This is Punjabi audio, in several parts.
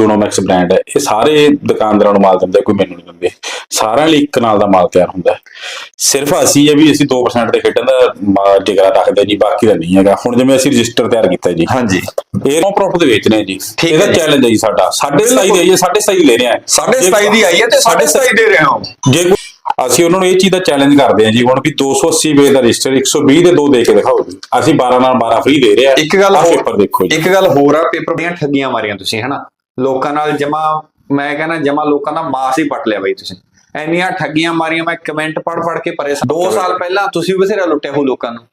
ਯੂਨੋਮੈਕਸ ਬ੍ਰਾਂਡ ਹੈ। ਇਹ ਸਾਰੇ ਦੁਕਾਨਦਾਰਾਂ ਨੂੰ ਮਾਲ ਦਿੰਦੇ ਕੋਈ ਮੈਨੂੰ ਨਹੀਂ ਦਿੰਦੇ। ਸਾਰਿਆਂ ਲਈ ਇੱਕ ਨਾਲ ਦਾ ਮਾਲ ਤਿਆਰ ਹੁੰਦਾ ਸਿਰਫ ਅਸੀਂ ਇਹ ਵੀ ਅਸੀਂ 2% ਦੇ ਖੇਡਣ ਦਾ ਜਿਗਰਾ ਰੱਖਦੇ ਜੀ ਬਾਕੀ ਦਾ ਨਹੀਂ ਹੈਗਾ। ਹੁਣ ਜਿਵੇਂ ਅਸੀਂ ਰਜਿਸਟਰ ਤਿਆਰ ਕੀਤਾ ਜੀ। ਹਾਂਜੀ। ਇਹ ਨੋ ਪ੍ਰੋਫਿਟ ਦੇ ਵੇਚਨੇ ਜੀ। ਇਹਦਾ। ਚੈਲੰਜ ਹੈ ਜੀ ਸਾਡਾ। 27.5 ਦੀ ਆਈ ਹੈ 27.5 ਲੈ ਰਿਹਾ 27 ਦੀ ਆਈ ਹੈ ਤੇ ਸਾਢੇ 27 ਦੇ ਰਹੇ ਹੋ। ਜੇ ਅਸੀਂ ਉਹਨਾਂ ਨੂੰ ਇਹ ਚੀਜ਼ ਦਾ ਚੈਲੰਜ ਕਰਦੇ ਹਾਂ ਜੀ। ਹੁਣ ਵੀ 280 ਵੇ ਦਾ ਰਜਿਸਟਰ 120 ਦੇ ਦੋ ਦੇ ਕੇ ਦਿਖਾਓ ਜੀ। ਅਸੀਂ 12 ਨਾਲ 12 ਫ੍ਰੀ ਦੇ ਰਹੇ ਆ ਇੱਕ ਗੱਲ ਹੋਰ ਪੇਪਰ ਦੇਖੋ ਜੀ। ਇੱਕ ਗੱਲ ਹੋਰ ਆ ਪੇਪਰ ਦੀਆਂ ਠੱਗੀਆਂ ਮਾਰੀਆਂ ਤੁਸੀਂ ਹਨਾ? ਲੋਕਾਂ ਨਾਲ ਜਮਾ ਮੈਂ ਕਹਿੰਦਾ ਜਮਾ ਲੋਕਾਂ ਦਾ ਮਾਸ ਹੀ ਪਟ ਲਿਆ ਬਈ ਤੁਸੀਂ। ਐਨੀਆਂ ਠੱਗੀਆਂ ਮਾਰੀਆਂ ਮੈਂ ਕਮੈਂਟ ਪੜ ਪੜ ਕੇ ਪਰੇਸ਼ਾਨ 2 ਸਾਲ ਪਹਿਲਾਂ ਤੁਸੀਂ ਵੀ ਬਥੇਰਾ ਲੁੱਟਿਆ ਹੋ ਲੋਕਾਂ ਨੂੰ।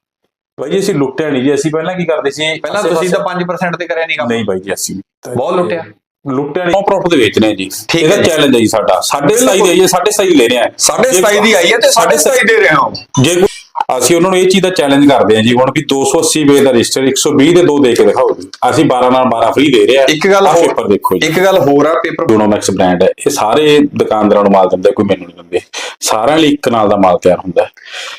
ਬਾਈ ਜੀ ਅਸੀਂ ਲੁੱਟਿਆ ਨਹੀਂ ਜੀ ਅਸੀਂ ਪਹਿਲਾਂ ਕੀ ਕਰਦੇ ਸੀ? ਪਹਿਲਾਂ ਤੁਸੀਂ ਤਾਂ 5% ਤੇ ਕਰਿਆ ਨਹੀਂ ਕੰਮ ਨਹੀਂ ਬਾਈ ਜੀ ਅਸੀਂ ਬਹੁਤ ਲੁੱਟਿਆ। ਲੁੱਟਿਆ ਨਹੀਂ। ਪ੍ਰੋਫਿਟ ਦੇ ਵੇਚਨੇ ਜੀ। ਠੀਕ ਇਹਦਾ ਹੈ। ਚੈਲੰਜ ਹੈ ਜੀ ਸਾਡਾ। 27.5 ਦੀ ਆਈ ਹੈ 27.5 ਲੈ ਰਹੇ ਆ ਸਾਢੇ 27 ਦੀ ਆਈ ਹੈ ਤੇ ਸਾਢੇ 27 ਦੇ ਰਹੇ ਹੋ। ਜੇ ਕੋਈ- ਅਸੀਂ ਉਹਨਾਂ ਨੂੰ ਇਹ ਚੀਜ਼ ਦਾ ਚੈਲੰਜ ਕਰਦੇ ਹਾਂ ਜੀ ਹੁਣ ਵੀ 280 ਵੇ ਦਾ ਰਜਿਸਟਰ 120 ਦੇ ਦੋ ਦੇ ਕੇ ਦਿਖਾਓ ਜੀ। ਅਸੀਂ 12 ਨਾਲ 12 ਫ੍ਰੀ ਦੇ ਰਹੇ ਆ ਇੱਕ ਗੱਲ ਹੋਰ ਪੇਪਰ ਦੇਖੋ ਜੀ। ਇੱਕ ਗੱਲ ਹੋਰ ਆ ਪੇਪਰ ਯੂਨੋਮੈਕਸ ਬ੍ਰਾਂਡ ਹੈ। ਇਹ ਸਾਰੇ ਦੁਕਾਨਦਾਰਾਂ ਨੂੰ ਮਾਲ ਦਿੰਦੇ ਕੋਈ ਮੈਨੂੰ ਨਹੀਂ ਦਿੰਦੇ। ਸਾਰਿਆਂ ਲਈ ਇੱਕ ਨਾਲ ਦਾ ਮਾਲ ਤਿਆਰ ਹੁੰਦਾ ਹੈ।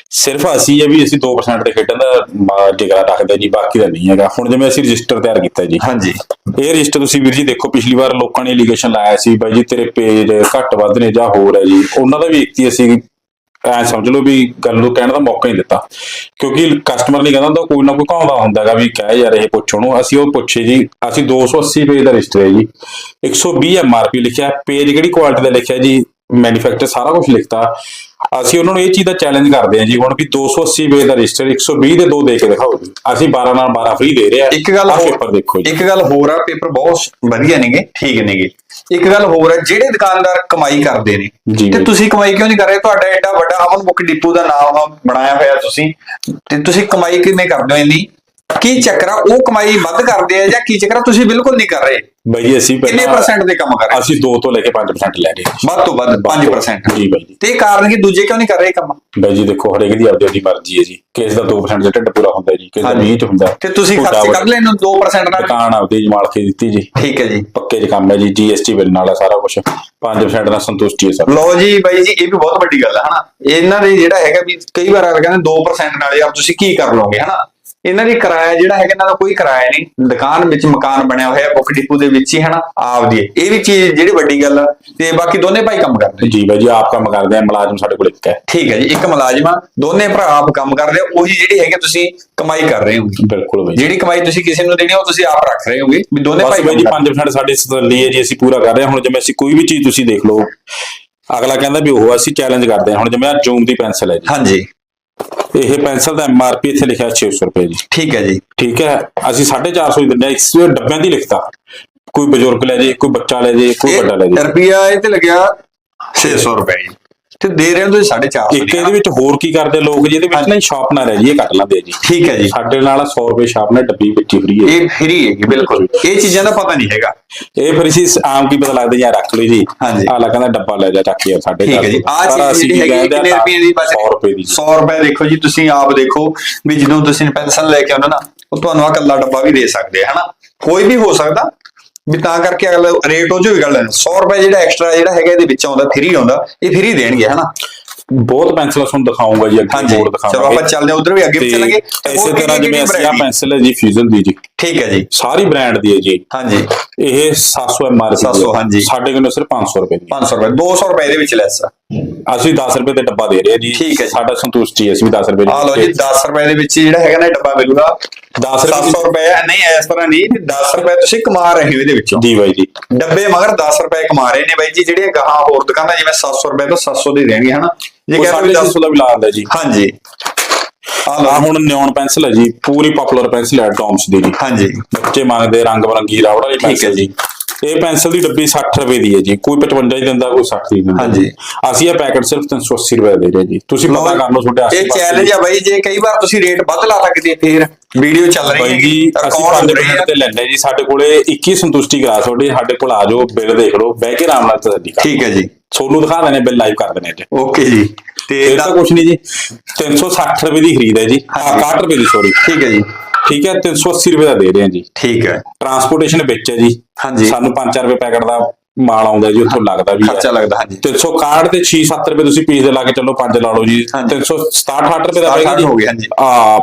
ਸਿਰਫ ਅਸੀਂ ਇਹ ਵੀ ਅਸੀਂ 2% ਦੇ ਖੇਡਣ ਦਾ ਜਿਗਰਾ ਰੱਖਦੇ ਜੀ ਬਾਕੀ ਦਾ ਨਹੀਂ ਹੈਗਾ। ਹੁਣ ਜਿਵੇਂ ਅਸੀਂ ਰਜਿਸਟਰ ਤਿਆਰ ਕੀਤਾ ਜੀ। ਹਾਂਜੀ। ਇਹ ਰਜਿਸਟਰ ਤੁਸੀਂ ਵੀਰ ਜੀ ਦੇਖੋ ਪਿਛਲੀ ਵਾਰ ਲੋਕਾਂ ਨੇ ਐਲੀਗੇਸ਼ਨ ਲਾਇਆ ਸੀ ਬਾਈ ਜੀ ਤੇਰੇ ਪੇਜ ਘੱਟ ਵੱਧ ਨੇ ਜਾਂ ਹੋਰ ਹੈ ਜੀ। ਉਹਨਾਂ ਦਾ ਵੀ ਇੱਕ ਹੀ ਅਸੀਂ ਐ ਸਮਝ ਲਓ ਵੀ ਗੱਲ ਨੂੰ ਕਹਿਣ ਦਾ ਮੌਕਾ ਨਹੀਂ ਦਿੱਤਾ। ਕਿਉਂਕਿ ਕਸਟਮਰ ਨਹੀਂ ਕਹਿੰਦਾ ਹੁੰਦਾ ਕੋਈ ਨਾ ਕੋਈ ਕਹਾਉਂਦਾ ਹੁੰਦਾ ਹੈਗਾ ਵੀ ਕਹਿ ਯਾਰ ਇਹ ਪੁੱਛੋ ਨੂੰ ਅਸੀਂ ਉਹ ਪੁੱਛੇ ਜੀ ਅਸੀਂ 280 ਪੇਜ ਦਾ ਰਜਿਸਟਰ ਹੈ ਜੀ। 120 ਐਮਆਰਪੀ ਲਿਖਿਆ ਪੇਜ ਕਿਹੜੀ ਕੁਆਲਿਟੀ ਦਾ ਲਿਖਿਆ ਜੀ? ਮੈਨੂਫੈਕਚਰ ਸਾਰਾ ਕੁਝ ਲਿਖਤਾ। ਅਸੀਂ ਉਹਨਾਂ ਨੂੰ ਇਹ ਚੀਜ਼ ਦਾ ਚੈਲੰਜ ਕਰਦੇ ਹਾਂ ਜੀ ਹੁਣ ਵੀ 280 ਪੇਜ ਦਾ ਰਜਿਸਟਰ 120 ਦੇ ਦੋ ਦੇ ਕੇ ਦਿਖਾਓ ਜੀ। ਅਸੀਂ 12 ਨਾਲ 12 ਫ੍ਰੀ ਦੇ ਰਹੇ ਆ ਇੱਕ ਗੱਲ ਹੋਰ ਪੇਪਰ ਦੇਖੋ ਜੀ। ਇੱਕ ਗੱਲ ਹੋਰ ਆ ਪੇਪਰ ਬਹੁਤ ਵਧੀਆ ਨੇਗੇ ਠੀਕ ਨੇਗੇ। ਇੱਕ ਗੱਲ ਹੋਰ ਹੈ ਜਿਹੜੇ ਦੁਕਾਨਦਾਰ ਕਮਾਈ ਕਰਦੇ ਨੇ ਤੇ। ਤੁਸੀਂ ਕਮਾਈ ਕਿਉਂ ਨਹੀਂ ਕਰ ਰਹੇ? ਤੁਹਾਡਾ ਐਡਾ ਵੱਡਾ ਅਮਨ ਬੁੱਕ ਡਿਪੂ ਦਾ ਨਾਮ ਬਣਾਇਆ ਹੋਇਆ ਤੁਸੀਂ। ਤੇ ਤੁਸੀਂ ਕਮਾਈ ਕਿਵੇਂ ਕਰਦੇ ਹੋ ਇੰਨੀ? ਕੀ ਚੱਕਰ ਆ? ਉਹ ਕਮਾਈ ਵੱਧ ਕਰਦੇ ਆ ਜਾਂ ਕੀ ਚੱਕਰ ਤੁਸੀਂ ਬਿਲਕੁਲ ਨਹੀਂ ਕਰ ਰਹੇ। ਬਾਈ ਜੀ ਅਸੀਂ ਕਿੰਨੇ ਪਰਸੈਂਟ ਦੇ ਕੰਮ ਕਰ ਰਹੇ ਅਸੀਂ 2 ਤੋਂ ਲੈ ਕੇ 5% ਲੈ ਰਹੇ ਵੱਧ ਤੋਂ ਵੱਧ 5% ਜੀ ਬਾਈ ਜੀ। ਤੇ ਇਹ ਕਾਰਨ ਕਿ? ਦੂਜੇ ਕਿਉਂ ਨਹੀਂ ਕਰ ਰਹੇ ਕੰਮ? ਬਾਈ ਜੀ ਦੇਖੋ ਹਰੇਕ ਦੀ ਆਪਦੀ ਆਪਦੀ ਮਰਜ਼ੀ ਹੈ ਜੀ। ਕਿਸੇ ਦਾ 2% ਦਾ ਢਿੱਡ ਪੂਰਾ ਹੁੰਦਾ ਜੀ ਕਿਸੇ ਦਾ ਹਾਂਜੀ। 20 ਚ ਹੁੰਦਾ। ਤੇ ਤੁਸੀਂ ਖਰਚ ਕੱਢ ਲੈਣ 2% ਨਾਲ? ਦੁਕਾਨ ਆਪਦੀ ਜੀ ਮਾਲਕੀ ਦਿੱਤੀ ਜੀ। ਠੀਕ ਹੈ ਜੀ। ਪੱਕੇ ਚ ਕੰਮ ਹੈ ਜੀ ਜੀਐਸਟੀ ਬਿੱਲ ਨਾਲ ਸਾਰਾ ਕੁਝ 5% ਦਾ ਸੰਤੁਸ਼ਟੀ ਹੈ ਸਰ ਲਓ ਜੀ ਬਾਈ ਜੀ ਇਹ ਵੀ ਬਹੁਤ ਵੱਡੀ ਗੱਲ ਹੈ ਹਨਾ। ਇਹਨਾਂ ਦੇ ਜਿਹੜਾ ਹੈਗਾ ਵੀ ਕਈ ਵਾਰ ਅਗਰ ਕਹਿੰਦੇ 2% ਨਾਲ ਯਾਰ ਤੁਸੀਂ ਕੀ ਕਰ ਲਓਗੇ ਹਨਾ? ਇਹਨਾਂ ਦੀ ਕਿਰਾਇਆ ਜਿਹੜਾ ਹੈਗਾ ਇਹਨਾਂ ਦਾ ਕੋਈ ਕਿਰਾਇਆ ਨਹੀਂ। ਦੁਕਾਨ ਵਿੱਚ ਮਕਾਨ ਬਣਿਆ ਹੋਇਆ ਬੁੱਕ ਡਿਪੂ ਦੇ ਵਿੱਚ ਹੀ ਹਨਾ ਆਪਦੀ ਹੈ। ਇਹ ਵੀ ਚੀਜ਼ ਜਿਹੜੀ ਵੱਡੀ ਗੱਲ ਆ। ਤੇ ਬਾਕੀ ਦੋਨੇ ਭਾਈ ਕੰਮ ਕਰਦੇ ਜੀ ਬਾਈ ਜੀ ਆਪ ਕੰਮ ਕਰਦੇ ਆ ਮੁਲਾਜ਼ਮ ਸਾਡੇ ਕੋਲ ਇੱਕ ਹੈ। ਠੀਕ ਹੈ ਜੀ ਇੱਕ ਮੁਲਾਜ਼ਮ ਆ। ਦੋਨੇ ਭਰਾ ਆਪ ਕੰਮ ਕਰਦੇ ਆ। ਉਹੀ ਜਿਹੜੀ ਹੈਗੇ ਤੁਸੀਂ ਕਮਾਈ ਕਰ ਰਹੇ ਹੋ ਬਿਲਕੁਲ ਬਾਈ ਜੀ। ਜਿਹੜੀ ਕਮਾਈ ਤੁਸੀਂ ਕਿਸੇ ਨੂੰ ਦੇਣੀ ਆ, ਉਹ ਤੁਸੀਂ ਆਪ ਰੱਖ ਰਹੇ ਹੋਗੇ। ਵੀ ਦੋਨੇ ਬਸ ਭਾਈ ਬਾਈ ਜੀ ਕੰਮ 5% ਸਾਡੇ ਲਈ ਹੈ ਜੀ ਅਸੀਂ ਪੂਰਾ ਕਰ ਰਹੇ ਹਾਂ। ਹੁਣ ਜਿਵੇਂ ਅਸੀਂ ਕੋਈ ਵੀ ਚੀਜ਼ ਤੁਸੀਂ ਦੇਖ ਲਓ ਅਗਲਾ ਕਹਿੰਦਾ ਵੀ ਉਹ ਅਸੀਂ ਚੈਲੰਜ ਕਰਦੇ ਹਾਂ। ਹੁਣ ਜਿਵੇਂ ਆ ਜੂਮ ਦੀ ਪੈਨਸਲ ਹੈ ਜੀ। ਹਾਂਜੀ। ਇਹ ਪੈਨਸਲ ਦਾ ਐਮਆਰਪੀ ਇੱਥੇ ਲਿਖਿਆ 600 ਰੁਪਏ ਜੀ। ਠੀਕ ਹੈ ਜੀ। ਠੀਕ ਹੈ? ਅਸੀਂ 450 ਹੀ ਦਿੰਦੇ ਆ ਇਸ ਡੱਬਿਆਂ ਦੀ ਲਿਖਤਾ। ਕੋਈ ਬਜ਼ੁਰਗ ਲੈ ਜੇ ਕੋਈ ਬੱਚਾ ਲੈ ਜੇ ਕੋਈ ਵੱਡਾ ਲੈ ਜੇ। ਰੁਪਿਆ ਇਹ ਤੇ ਲੱਗਿਆ 600 ਰੁਪਏ ਜੀ। ਤੇ ਦੇ ਰਹੇ ਹੋ ਤੁਸੀਂ 450 ਇੱਕ ਇਹਦੇ ਵਿੱਚ ਹੋਰ ਕੀ ਕਰਦੇ ਲੋਕ? ਜੀ ਇਹਦੇ ਵਿੱਚ ਨਾ ਸ਼ਾਰਪਨਰ ਹੈ ਜੀ ਇਹ ਕੱਟ ਲੈਂਦੇ ਆ ਜੀ ਠੀਕ ਹੈ ਜੀ। ਸਾਡੇ ਨਾਲ 100 ਰੁਪਏ ਸ਼ਾਰਪਨਰ ਡੱਬੀ ਵਿੱਚ ਹੀ ਫ੍ਰੀ ਹੈ। ਇਹ ਫ੍ਰੀ ਹੈ ਬਿਲਕੁਲ। ਇਹ ਚੀਜ਼ਾਂ ਦਾ ਪਤਾ ਨਹੀਂ ਹੈਗਾ। ਇਹ ਫਿਰ ਅਸੀਂ ਆਮ ਕੀ ਪਤਾ ਲੱਗਦਾ ਯਾਰ ਰੱਖ ਲਈ ਜੀ। ਆਲਾ ਕਹਿੰਦਾ ਡੱਬਾ ਲੈ ਜਾ ਚੱਕ ਯਾਰ ਸਾਡੇ ਠੀਕ ਹੈ ਜੀ। ਆ ਚੀਜ਼ ਜਿਹੜੀ ਹੈਗੀ ਕਿੰਨੇ ਰੁਪਏ ਦੀ ਬਚ 100 ਰੁਪਏ ਦੀ। ਜੀ 100 ਰੁਪਏ ਦੇਖੋ ਜੀ ਤੁਸੀਂ ਆਪ ਦੇਖੋ ਵੀ ਜਦੋਂ ਤੁਸੀਂ ਪੈਨਸ਼ਨ ਲੈ ਕੇ ਆਉਂਦੇ ਨਾ ਉਹ ਤੁਹਾਨੂੰ ਆ ਕੱਲਾ ਡੱਬਾ ਵੀ ਦੇ ਸਕਦੇ ਆ ਹਨਾ? ਕੋਈ ਵੀ ਹੋ ਸਕਦਾ ਵੀ ਤਾਂ ਕਰਕੇ ਅਗਲਾ ਰੇਟ ਉਹ ਜੋ ਵੀ ਗੱਲ 100 ਰੁਪਏ ਜਿਹੜਾ ਐਕਸਟਰਾ ਜਿਹੜਾ ਹੈਗਾ ਇਹਦੇ ਵਿੱਚ ਆਉਂਦਾ ਫ੍ਰੀ ਆਉਂਦਾ ਇਹ ਫ੍ਰੀ ਦੇਣਗੇ ਹਨਾ ਬਹੁਤ ਪੈਨਸਲਾਂ ਤੁਹਾਨੂੰ ਦਿਖਾਉਂਗਾ ਜੀ ਅੱਗੇ ਹੋਰ ਦਿਖਾਵਾਂਗੇ। ਚਲੋ ਆਪਾਂ ਚੱਲਦੇ ਹਾਂ ਉਧਰ ਵੀ ਅੱਗੇ ਚੱਲਾਂਗੇ। ਇਸੇ ਤਰ੍ਹਾਂ ਜਿਵੇਂ ਅਸੀਂ ਆ ਪੈਨਸਲ ਹੈ ਜੀ ਫਿਊਜ਼ਨ ਦੀ ਜੀ। ਠੀਕ ਹੈ ਜੀ। ਸਾਰੀ ਬ੍ਰਾਂਡ ਦੀ ਹੈ ਜੀ। ਹਾਂਜੀ। ਇਹ 700 ਐਮਆਰਪੀ 700 ਹਾਂਜੀ। ਸਾਡੇ ਕੋਲ ਸਿਰਫ 500 ਰੁਪਏ ਦੀ। 500 ਰੁਪਏ। 200 ਰੁਪਏ ਦੇ ਵਿੱਚ ਲੈਸ ਆ ਅਸੀਂ 10 ਰੁਪਏ ਦੇ ਡੱਬਾ ਦੇ ਰਹੇ ਹਾਂ ਜੀ। ਠੀਕ ਹੈ। ਸਾਡਾ ਸੰਤੁਸ਼ਟੀ ਹੈ ਅਸੀਂ ਵੀ 10 ਰੁਪਏ ਆ ਲਓ ਜੀ 10 ਰੁਪਏ ਦੇ ਵਿੱਚ ਜਿਹੜਾ ਹੈਗਾ ਨਾ ਡੱਬਾ ਮਿਲੂਗਾ। 10 ਰੁਪਏ 700 ਰੁਪਏ ਨਹੀਂ ਇਸ ਤਰ੍ਹਾਂ ਨਹੀਂ 10 ਰੁਪਏ ਤੁਸੀਂ ਕਮਾ ਰਹੇ ਹੋ ਇਹਦੇ ਵਿੱਚੋਂ। ਜੀ ਬਾਈ ਜੀ। ਡੱਬੇ ਮਗਰ 10 ਰੁਪਏ ਕਮਾ ਰਹੇ ਨੇ ਬਾਈ ਜੀ ਜਿਹੜੀਆਂ ਗਾਹਾਂ ਹੋਰ ਦੁਕਾਨਾਂ ਜਿਵੇਂ 700 ਰੁਪਏ ਤੋਂ 700 ਦੀ ਦੇਣਗੇ ਹਨਾ? ਜੇ ਕਹਿੰਦੇ ਸਾਡੇ 10 600 ਦਾ ਵੀ ਲਾ ਦਿੰਦਾ ਜੀ। ਹਾਂਜੀ। ਆ ਹੁਣ ਨਿਓਨ ਪੈਨਸਲ ਹੈ ਜੀ ਪੂਰੀ ਪਪੂਲਰ ਪੈਨਸਲ ਹੈ ਟੌਮਸ ਦੀ। ਜੀ ਹਾਂਜੀ। ਬੱਚੇ ਮੰਗਦੇ ਰੰਗ ਬਰੰਗੀ ਰਾਵੜ ਵਾਲੀ ਪੈਨਸਲ ਜੀ। ਇਹ ਪੈਨਸਲ ਦੀ ਡੱਬੀ 60 ਰੁਪਏ ਦੀ ਹੈ ਜੀ ਕੋਈ 55 ਹੀ ਦਿੰਦਾ ਕੋਈ 60 ਹੀ ਦਿੰਦਾ। ਹਾਂਜੀ। ਅਸੀਂ ਇਹ ਪੈਕੇਟ ਸਿਰਫ 380 ਰੁਪਏ ਦੇ ਰਹੇ ਜੀ। ਤੁਸੀਂ ਪਤਾ ਕਰ ਲਓ ਤੁਹਾਡੇ ਆਸੇ ਇਹ ਚੈਲੰਜ ਆ ਬਾਈ ਜੇ ਕਈ ਵਾਰ ਤੁਸੀਂ ਰੇਟ ਵੱਧ ਲਾ ਸਕਦੇ ਫੇਰ ਵੀਡੀਓ ਚੱਲ ਰਹੀ ਹੈ ਜੀ ਅਸੀਂ 5 ਤੇ ਲੈਣੇ ਜੀ ਸਾਡੇ ਕੋਲੇ 21 ਸੰਤੁਸ਼ਟੀ ਕਰਾ ਤੁਹਾਡੇ ਸਾਡੇ ਕੋਲ ਆ ਜਾਓ ਬਿੱਲ ਦੇਖ ਲਓ ਬਹਿ ਕੇ ਆਰਾਮ ਨਾਲ ਤਸੱਲੀ ਕਰ ਠੀਕ ਹੈ ਜੀ। ਤੁਹਾਨੂੰ ਦਿਖਾ ਦੇਣੇ ਬਿੱਲ ਲਾਈਵ ਕਰ ਅੱਜ ਓਕੇ ਜੀ। ਤੇ ਇਹ ਤਾਂ ਕੁਝ ਨਹੀਂ ਜੀ। 360 ਰੁਪਏ ਦੀ ਖਰੀਦ ਹੈ ਜੀ। ਹਾਂ ਹਾਂਜੀ। 61 ਰੁਪਏ ਦੀ ਸੌਰੀ ਠੀਕ ਹੈ ਜੀ। ਠੀਕ ਹੈ 380 ਰੁਪਏ ਦਾ ਦੇ ਰਹੇ ਹਾਂ ਜੀ। ਠੀਕ ਹੈ। ਟਰਾਂਸਪੋਰਟੇਸ਼ਨ ਵਿੱਚ ਹੈ ਜੀ। ਹਾਂਜੀ। ਸਾਨੂੰ 5-4 ਰੁਪਏ ਪੈਕਟ ਦਾ ਮਾਲ ਆਉਂਦਾ ਜੀ ਉੱਥੋਂ ਲੱਗਦਾ ਵੀ ਖਰਚਾ ਲੱਗਦਾ ਹਾਂਜੀ। 361 ਤੇ 6-7 ਰੁਪਏ ਤੁਸੀਂ ਪੀਸ ਦੇ ਲਾ ਕੇ ਚੱਲੋ 5 ਲਾ ਲਓ ਜੀ। ਹਾਂਜੀ। 367-8 ਰੁਪਏ ਦਾ 67 ਪਏਗਾ ਜੀ। ਹੋ ਗਿਆ, ਹਾਂਜੀ। ਆ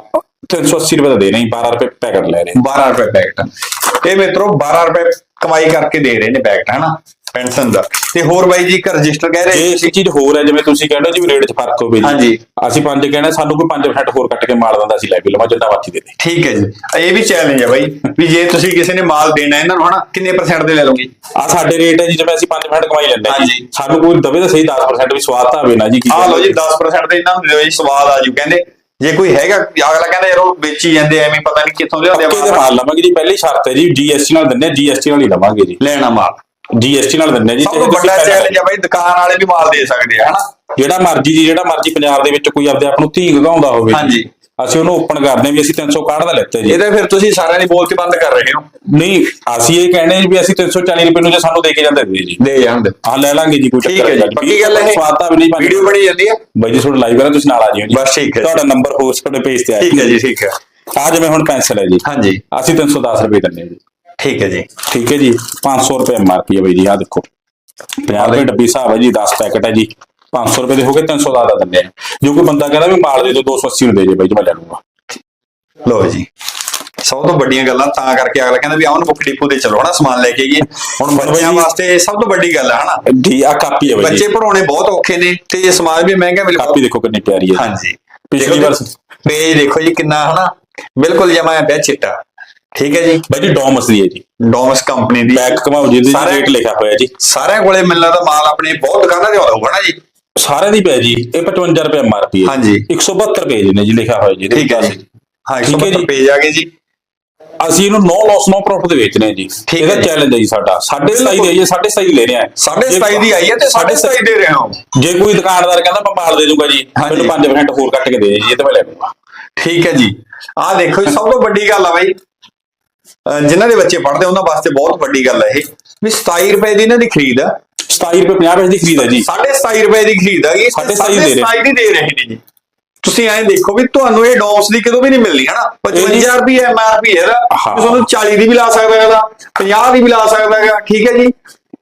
380 ਰੁਪਏ ਦਾ ਦੇ ਰਹੇ 12 ਰੁਪਏ ਪੈਕਟ ਲੈ ਰਹੇ 12 ਰੁਪਏ ਪੈਕਟ। ਇਹ ਮਿੱਤਰੋ 12 ਰੁਪਏ ਕਮਾਈ ਕਰਕੇ ਦੇ ਰਹੇ ਨੇ ਬੈਗ ਹਨਾ ਪੈਨਸ਼ਨ ਦਾ ਤੇ ਹੋਰ ਬਾਈ ਜੀ ਇੱਕ ਰਜਿਸਟਰ ਕਹਿ ਰਹੇ ਇੱਕ ਚੀਜ਼ ਹੋਰ ਹੈ ਜਿਵੇਂ ਤੁਸੀਂ ਕਹਿੰਦੇ ਹੋ ਜੀ ਰੇਟ 'ਚ ਫ਼ਰਕ ਹੋਵੇ ਹਾਂਜੀ। ਅਸੀਂ ਪੰਜ ਕਹਿਣਾ ਸਾਨੂੰ ਕੋਈ 5% ਹੋਰ ਕੱਟ ਕੇ ਮਾਲ ਦਿੰਦਾ ਸੀ ਲੈ ਵੀ ਲਵਾਂ ਜਿੰਨਾ ਮਰਜ਼ੀ ਦੇ ਦੇ। ਠੀਕ ਹੈ ਜੀ। ਇਹ ਵੀ ਚੈਲੰਜ ਹੈ ਬਾਈ ਵੀ ਜੇ ਤੁਸੀਂ ਕਿਸੇ ਨੇ ਮਾਲ ਦੇਣਾ ਇਹਨਾਂ ਨੂੰ ਹਨਾ ਕਿੰਨੇ ਪਰਸੈਂਟ ਦੇ ਲੈ ਲਓਗੇ? ਆ ਸਾਡੇ ਰੇਟ ਹੈ ਜੀ ਜਿਵੇਂ ਅਸੀਂ 5% ਕਮਾਈ ਲੈਂਦੇ ਹਾਂ ਹਾਂਜੀ। ਜੀ ਸਾਨੂੰ ਕੋਈ ਦਵੇ ਤਾਂ ਸਹੀ 10% ਵੀ ਸਵਾਦ ਤਾਂ ਆਵੇ ਨਾ ਜੀ ਕੀ ਆਹ ਲਓ ਜੀ ਕਹਿੰਦੇ 10% ਤੇ ਇਹਨਾਂ ਨੂੰ ਦਿਓ ਜੀ ਸਵਾਦ ਆ ਜੂ ਕਹਿੰਦੇ। ਜੇ ਕੋਈ ਹੈਗਾ ਅਗਲਾ ਕਹਿੰਦਾ ਯਾਰ ਉਹ ਵੇਚੀ ਜਾਂਦੇ ਐਵੇਂ ਪਤਾ ਨਹੀਂ ਕਿੱਥੋਂ ਲਿਆਉਂਦੇ ਪੱਕੇ ਦੇ ਆ ਮਾਲ ਲਵਾਂਗੇ ਜੀ ਪਹਿਲੀ ਸ਼ਰਤ ਹੈ ਜੀ ਜੀਐਸਟੀ ਨਾਲ ਦਿੰਦੇ ਆ ਜੀਐਸਟੀ ਨਾਲ ਹੀ ਲਵਾਂਗੇ ਜੀ। ਲੈਣਾ ਮਾਲ। ਜੀਐਸਟੀ ਨਾਲ ਦਿੰਦੇ ਜੀ ਸਭ ਤੇ ਵੱਡਾ ਚੈਲੰਜ ਆ ਬਾਈ ਦੁਕਾਨ ਵਾਲੇ ਵੀ ਮਾਲ ਦੇ ਸਕਦੇ ਆ ਹਨਾ? ਜਿਹੜਾ ਮਰਜ਼ੀ ਜੀ ਜਿਹੜਾ ਮਰਜ਼ੀ ਪੰਜਾਬ ਦੇ ਵਿੱਚ ਕੋਈ ਆਪਦੇ ਆਪ ਨੂੰ ਧੀ ਗਾਉਂਦਾ ਹੋਵੇ ਹਾਂਜੀ। ਅਸੀਂ ਉਹਨੂੰ ਓਪਨ ਕਰਦੇ ਵੀ ਅਸੀਂ 361 ਦਾ ਲੈਤੇ ਜੀ। ਇਹਦੇ ਫਿਰ ਤੁਸੀਂ ਸਾਰਿਆਂ ਦੀ ਬੋਲਤੀ ਬੰਦ ਕਰ ਰਹੇ ਹੋ। ਨਹੀਂ ਅਸੀਂ ਇਹ ਕਹਿੰਦੇ ਵੀ ਅਸੀਂ 340 ਰੁਪਏ ਨੂੰ ਜੇ ਸਾਨੂੰ ਦੇ ਕੇ ਜਾਂਦੇ ਦੇ ਜੀ। ਦੇ ਜਾਣ ਦੇ ਹਾਂ ਲੈ ਲਾਂਗੇ ਜੀ ਕੋਈ ਠੀਕ ਚੱਕਰ ਹੈ ਜੀ ਨਹੀਂ ਪੱਕੀ ਗੱਲ ਹੈ ਸਵਾਦ ਤਾਂ ਵੀ ਨਹੀਂ ਵੀਡੀਓ ਬਣੀ ਜਾਂਦੀ ਹੈ। ਬਾਈ ਜੀ ਤੁਹਾਡਾ ਲਾਈਵ ਹੈ ਤੁਸੀਂ ਨਾਲ ਆ ਜਿਓ ਜੀ। ਬਸ ਠੀਕ ਹੈ। ਤੁਹਾਡਾ ਨੰਬਰ ਹੋਸਟ ਤੁਹਾਡੇ ਪੇਜ ਤੇ ਆਇਆ ਠੀਕ ਹੈ ਜੀ। ਠੀਕ ਹੈ। ਆ ਜਿਵੇਂ ਹੁਣ ਪੈਨਸਲ ਹੈ ਜੀ। ਹਾਂਜੀ। ਅਸੀਂ 310 ਰੁਪਏ ਦਿੰਦੇ ਹਾਂ ਜੀ। ਠੀਕ ਹੈ ਜੀ। ਠੀਕ ਹੈ ਜੀ। 500 ਰੁਪਏ ਐਮਆਰਪੀ ਹੈ ਬਾਈ ਜੀ ਆ ਦੇਖੋ। 50 ਰੁਪਏ ਡੱਬੀ ਹਿਸਾਬ ਹੈ ਜੀ 10 ਪੈਕਟ ਹੈ ਜੀ। 500 ਰੁਪਏ ਦੇ ਹੋ ਗਏ 300 ਦਾ ਦਾ ਦਿੰਦੇ ਆ। ਜੋ ਕੋਈ ਬੰਦਾ ਕਹਿੰਦਾ ਵੀ ਮਾਲ ਦੇ ਦਿਓ 280 ਨੂੰ ਦੇ ਜੇ ਬਾਈ ਜੀ ਮੈਂ ਲੈ ਲੂੰਗਾ ਲੋ ਜੀ। ਸਭ ਤੋਂ ਵੱਡੀਆਂ ਗੱਲਾਂ ਤਾਂ ਕਰਕੇ ਅਗਲਾ ਕਹਿੰਦਾ ਵੀ ਆਉਣ ਬੁੱਕ ਡਿਪੂ ਤੇ ਚਲੋ ਹਨਾ ਸਮਾਨ ਲੈ ਕੇ ਗਏ ਹੁਣ ਬੱਚਿਆਂ ਵਾਸਤੇ ਸਭ ਤੋਂ ਵੱਡੀ ਗੱਲ ਹੈ ਹਨਾ। ਜੀ ਆ ਕਾਪੀ ਹੈ ਬਾਈ ਬੱਚੇ ਪੜਾਉਣੇ ਬਹੁਤ ਔਖੇ ਨੇ ਤੇ ਇਹ ਸਮਾਨ ਵੀ ਮਹਿੰਗਾ ਮਿਲ ਕਾਪੀ ਦੇਖੋ ਕਿੰਨੀ ਪਿਆਰੀ ਹੈ। ਹਾਂਜੀ। ਪਿਛਲੀ ਵਾਰ ਪੇਜ ਦੇਖੋ ਜੀ ਕਿੰਨਾ ਹਨਾ। ਬਿਲਕੁਲ ਜਮਾ ਪਿਆ ਚਿੱਟਾ। ਠੀਕ ਹੈ ਜੀ। ਬਾਈ ਜੀ ਡੋਮਸ ਦੀ ਹੈ ਜੀ। ਡੋਮਸ ਕੰਪਨੀ ਦੀ। ਬੈਕ ਘਮਾਓ ਜੀ ਦੀ ਰੇਟ ਲਿਖਿਆ ਹੋਇਆ ਜੀ। ਸਾਰਿਆਂ ਕੋਲੇ ਮਿਲਣਾ ਤਾਂ ਮਾਲ ਆਪਣੇ ਬਹੁਤ ਦੁਕਾਨਾਂ ਤੇ ਆਉਂਦਾ ਹੋਊਗਾ ਨਾ ਜੀ। ਸਾਰਿਆਂ ਦੀ ਪਿਆ ਜੀ। ਇਹ 55 ਰੁਪਏ ਐਮਆਰਪੀ ਹੈ ਹਾਂਜੀ। 172 ਪੇਜ ਨੇ ਜੀ ਲਿਖਿਆ ਹੋਇਆ ਜੀ। ਇਹਦੇ ਠੀਕ ਹੈ ਵਿੱਚ। ਜੀ। ਹਾਂ ਠੀਕ ਹੈ 170 ਜੀ। ਪੇਜ ਆ ਗਏ ਜੀ। ਅਸੀਂ ਇਹਨੂੰ ਨੋ ਲਾਸ ਨੋ ਪ੍ਰੋਫਿਟ ਦੇ ਵੇਚਨੇ ਜੀ। ਠੀਕ ਇਹਦਾ ਹੈ ਜੀ। ਚੈਲੰਜ ਹੈ ਜੀ ਸਾਡਾ। 27 ਦੀ ਆਈ ਹੈ 27 ਦੀ ਲੈ ਰਹੇ ਸਾਢੇ 27 ਦੀ ਆਈ ਹੈ ਤੇ ਸਾਢੇ 27 ਦੇ ਰਹੇ ਹੋ। ਜੇ ਕੋਈ ਦੁਕਾਨਦਾਰ ਕਹਿੰਦਾ ਮੈਂ ਮਾਲ ਦੇ ਦੂੰਗਾ ਜੀ ਹਾਂਜੀ। ਮੈਨੂੰ 5% ਹੋਰ ਕੱਟ ਕੇ ਦੇ ਜੀ ਇਹ ਤਾਂ ਮੈਂ ਲੈ ਲੂੰਗਾ ਠੀਕ ਹੈ ਜੀ। ਆਹ ਦੇਖੋ ਜੀ ਸਭ ਤੋਂ ਵੱਡੀ ਗੱਲ ਆ ਬਾਈ। ਜਿਨ੍ਹਾਂ ਦੇ ਬੱਚੇ ਪੜ੍ਹਦੇ ਉਹਨਾਂ ਵਾਸਤੇ ਬਹੁਤ ਵੱਡੀ ਗੱਲ ਹੈ ਇਹ। ਵੀ 27 ਰੁਪਏ ਦੀ ਇਹਨਾਂ ਦੀ ਖਰੀਦ ਆ। 27 ਰੁਪਏ 50 ਪੈਸੇ ਦੀ ਖਰੀਦ ਹੈ ਜੀ। 27 ਰੁਪਏ ਦੀ ਖਰੀਦ ਆ ਇਹ ਦੇ ਰਹੇ। 27 ਦੀ ਦੇ ਰਹੇ ਨੇ ਜੀ। ਤੁਸੀਂ ਐਂ ਦੇਖੋ ਵੀ ਤੁਹਾਨੂੰ ਇਹ ਡੋਮਸ ਦੀ ਕਿਦੋਂ ਵੀ ਨਹੀਂ ਮਿਲਣੀ ਹਨਾ? 55 ਰੁਪਏ ਐਮਆਰਪੀ ਹੈ ਤੁਹਾਨੂੰ 40 ਦੀ ਵੀ ਲਾ ਸਕਦਾ ਹੈਗਾ 50 ਦੀ ਵੀ ਲਾ ਸਕਦਾ ਹੈਗਾ ਠੀਕ ਹੈ ਜੀ?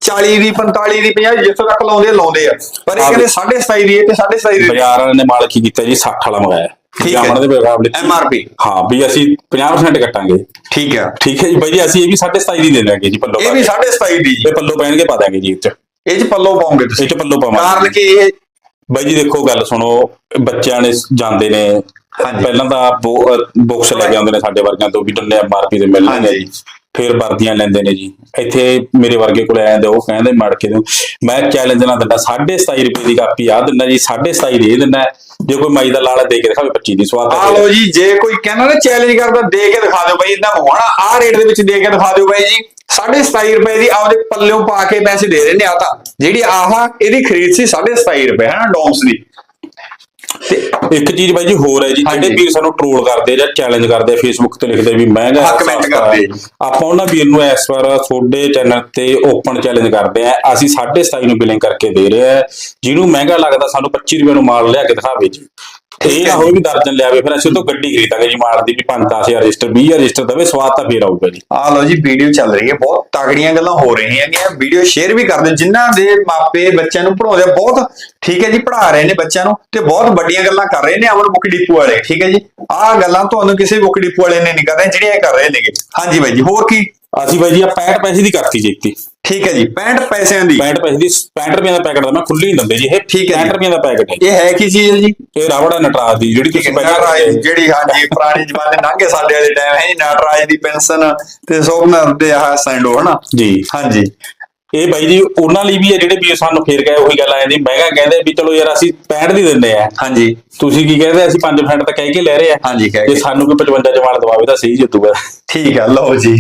40 ਦੀ 45 ਦੀ 50 ਦੀ ਜਿੱਥੋਂ ਤੱਕ ਲਾਉਂਦੇ ਲਾਉਂਦੇ ਆ। ਪਰ ਇਹ। ਕਹਿੰਦੇ 27.5 ਦੀ ਹੈ ਤੇ 27.5 ਦੀ ਬਾਜ਼ਾਰ ਵਾਲਿਆਂ ਨੇ ਮਾਲ ਕੀ ਕੀਤਾ ਜੀ 60 ਵਾਲਾ ਮੰਗਾਇਆ। ਠੀਕ ਹੈ। ਜਾਮਣ ਦੇ ਮੁਕਾਬਲੇ MRP ਹਾਂ ਵੀ ਅਸੀਂ 50% ਕੱਟਾਂਗੇ। ਠੀਕ ਹੈ। ਠੀਕ ਹੈ ਜੀ ਬਾਈ ਜੀ ਅਸੀਂ ਇਹ ਵੀ 27 ਦੀ ਦੇ ਦਾਂਗੇ ਜੀ ਪੱਲੋ ਇਹ ਵੀ 27.5 ਦੀ। ਜੀ ਇਹ ਪੱਲੋ ਕੇ ਪਾ ਦਾਂਗੇ ਜੀ ਇਹ ਚ। ਇਹ ਚ ਪੱਲੋ ਪਾਉਂਗੇ ਤੁਸੀਂ। ਇਹ ਚ ਪੱਲੋ ਪਾਵਾਂਗੇ। ਕਾਰਨ ਕਿ ਇਹ? ਬਾਈ ਜੀ ਦੇਖੋ ਗੱਲ ਸੁਣੋ ਬੱਚਿਆਂ ਨੇ ਜਾਂਦੇ ਨੇ। ਪਹਿਲਾਂ ਤਾਂ ਬੁੱਕਸ ਲੈ ਕੇ ਆਉਂਦੇ ਨੇ ਸਾਡੇ ਵਰਗਿਆਂ ਤੋਂ ਵੀ ਡੰਨੇ ਐਮਆਰਪੀ ਦੇ ਮਿਲਣਗੇ। ਜੀ ਫਿਰ ਵਰਦੀਆਂ ਲੈਂਦੇ ਨੇ ਜੀ। ਇੱਥੇ ਮੇਰੇ ਵਰਗੇ ਕੋਲ ਆਏ ਉਹ ਕਹਿੰਦੇ ਮੜ ਕੇ ਦਿਓ ਮੈਂ ਚੈਲੰਜ ਨਾ ਦਿੰਦਾ 27.5 ਰੁਪਏ ਦੀ ਕਾਪੀ ਆ ਦਿੰਦਾ ਜੀ 27.5 ਦੀ ਦਿੰਦਾ। ਜੇ ਕੋਈ ਮਾਈ ਦਾ ਲਾਲਾ ਦੇ ਕੇ ਦਿਖਾਵੇ 25 ਦੀ ਸਵਾਦ ਆ ਲਓ ਜੀ ਜੇ ਕੋਈ ਕਹਿੰਦਾ ਨਾ ਚੈਲੰਜ ਕਰਦਾ ਦੇ ਕੇ ਦਿਖਾ ਦਿਓ ਬਾਈ ਇਦਾਂ ਹੋਣਾ ਆ ਰੇਟ ਦੇ ਵਿੱਚ ਦੇ ਕੇ ਦਿਖਾ ਦਿਓ ਬਾਈ ਜੀ। 27.5 ਰੁਪਏ ਦੀ ਆਪਦੇ ਪੱਲਿਓਂ ਪਾ ਕੇ ਪੈਸੇ ਦੇ ਰਹੇ ਨੇ ਆ ਤਾਂ। ਜਿਹੜੀ ਆਹ ਇਹਦੀ ਖਰੀਦ ਸੀ 27.5 ਰੁਪਏ ਹੈ ਨਾ ਡੋਮਸ ਦੀ। ਇੱਕ ਚੀਜ਼ ਬਾਈ ਜੀ ਹੋਰ ਹੈ ਜੀ। ਜਿਹੜੇ ਵੀਰ ਸਾਨੂੰ ਟ੍ਰੋਲ ਕਰਦੇ ਜਾਂ ਚੈਲੰਜ ਕਰਦੇ ਫੇਸਬੁੱਕ ਤੇ ਲਿਖਦੇ ਵੀ ਮਹਿੰਗਾ ਹਾਂ, ਸਸਤਾ ਕਰਦੇ। ਆਪਾਂ ਉਹਨਾਂ ਵੀਰ ਨੂੰ ਇਸ ਵਾਰ ਤੁਹਾਡੇ ਚੈਨਲ ਤੇ ਓਪਨ ਚੈਲੰਜ ਕਰਦੇ ਆ ਅਸੀਂ 27.5 ਨੂੰ ਬਿਲਿੰਗ ਕਰਕੇ ਦੇ ਰਹੇ ਆ ਜਿਹਨੂੰ ਮਹਿੰਗਾ ਲੱਗਦਾ ਸਾਨੂੰ 25 ਰੁਪਏ ਨੂੰ ਮਾਲ ਲਿਆ ਕੇ ਦਿਖਾਵੇ ਜੀ ਇਹ ਨਾ। ਹੋਵੇ ਵੀ ਦਰਜਨ ਲਿਆਵੇ ਫਿਰ ਅਸੀਂ ਉਹ ਤੋਂ ਗੱਡੀ ਖਰੀਦਾਂਗੇ ਜੀ ਮਾਲ ਦੀ ਵੀ 5-10000 ਰਜਿਸਟਰ 20000 ਰਜਿਸਟਰ ਦਵੇ ਸਵਾਦ ਤਾਂ ਫੇਰ ਆਊਗਾ ਜੀ। ਆ ਲਓ ਜੀ ਵੀਡੀਓ ਚੱਲ ਰਹੀ ਹੈ ਬਹੁਤ ਤਗੜੀਆਂ ਗੱਲਾਂ ਹੋ ਰਹੀਆਂ ਹੈਗੀਆਂ। ਵੀਡੀਓ ਸ਼ੇਅਰ ਵੀ ਕਰ ਦਿਓ ਜਿਨ੍ਹਾਂ ਦੇ ਮਾਪੇ ਬੱਚਿਆਂ ਨੂੰ ਪੜਾਉਂਦੇ ਆ ਬਹੁਤ ਠੀਕ ਹੈ ਜੀ ਪੜ੍ਹਾ ਰਹੇ ਨੇ ਬੱਚਿਆਂ ਨੂੰ ਤੇ ਬਹੁਤ ਵੱਡੀਆਂ ਗੱਲਾਂ ਕਰ ਰਹੇ ਨੇ ਅਮਰ ਬੁੱਕ ਡਿਪੂ ਵਾਲੇ ਠੀਕ ਹੈ ਜੀ। ਆਹ ਗੱਲਾਂ ਤੁਹਾਨੂੰ ਕਿਸੇ ਬੁੱਕ ਡਿਪੂ ਵਾਲੇ ਨੇ ਨਹੀਂ ਕਰ ਰਹੇ ਜਿਹੜੀਆਂ ਇਹ ਕਰ ਰਹੇ ਨੇਗੇ। ਹਾਂਜੀ ਬਾਈ ਜੀ ਹੋਰ ਕੀ? ਅਸੀਂ ਬਾਈ ਜੀ ਆ 65 ਪੈਸੇ ਦੀ ਕਰਤੀ ਜੀ ਇੱਕਤੀ ਠੀਕ ਹੈ ਜੀ 65 ਪੈਸਿਆਂ ਦੀ। 65 ਪੈਸੇ ਦੀ 65 ਰੁਪਏ ਦਾ ਪੈਕਟ ਦਾ ਮੈਂ ਖੁੱਲੀ ਨਹੀਂ ਦਿੰਦੇ ਜੀ ਇਹ ਠੀਕ ਹੈ ਜੀ। 65 ਰੁਪਏ ਦਾ ਪੈਕਟ ਹੈ। ਜੀ। ਇਹ ਹੈ ਕੀ ਚੀਜ਼ ਹੈ ਜੀ? ਇਹ ਰਾਵੜਾ ਨਟਰਾਜ ਦੀ ਜਿਹੜੀ ਤੁਸੀਂ ਨਟਰਾਜ ਜਿਹੜੀ ਹਾਂਜੀ ਪੁਰਾਣੀ ਜ਼ਮਾਨੇ ਲੰਘੇ ਸਾਡੇ ਵਾਲੇ ਟਾਈਮ ਹੈ ਜੀ ਨਟਰਾਜ ਦੀ ਪੈਨਸ਼ਨ ਤੇ ਸੋਭਨਰ ਦੇ ਆਹ ਸੈਂਡੋ ਹਨਾ? ਜੀ। ਹਾਂਜੀ। ਇਹ ਬਾਈ ਜੀ ਉਹਨਾਂ ਲਈ ਵੀ ਹੈ ਜਿਹੜੇ ਵੀ ਸਾਨੂੰ ਫੇਰ ਗਏ ਉਹੀ ਗੱਲ ਆ ਜਾਂਦੀ। ਮਹਿੰਗਾ ਕਹਿੰਦੇ ਵੀ ਚਲੋ ਯਾਰ ਅਸੀਂ 65 ਦੀ ਦਿੰਦੇ ਆ। ਹਾਂਜੀ। ਤੁਸੀਂ ਕੀ ਕਹਿੰਦੇ ਅਸੀਂ 5% ਤਾਂ ਕਹਿ ਕੇ ਲੈ ਰਹੇ ਆ। ਹਾਂਜੀ ਕਹਿ ਜੇ ਕੇ। ਸਾਨੂੰ ਕੋਈ 55 ਜਮਾਲ ਦਵਾਵੇ ਤਾਂ ਸਹੀ ਜਿੱਤੂਗਾ। ਠੀਕ ਆ ਲਓ ਜੀ।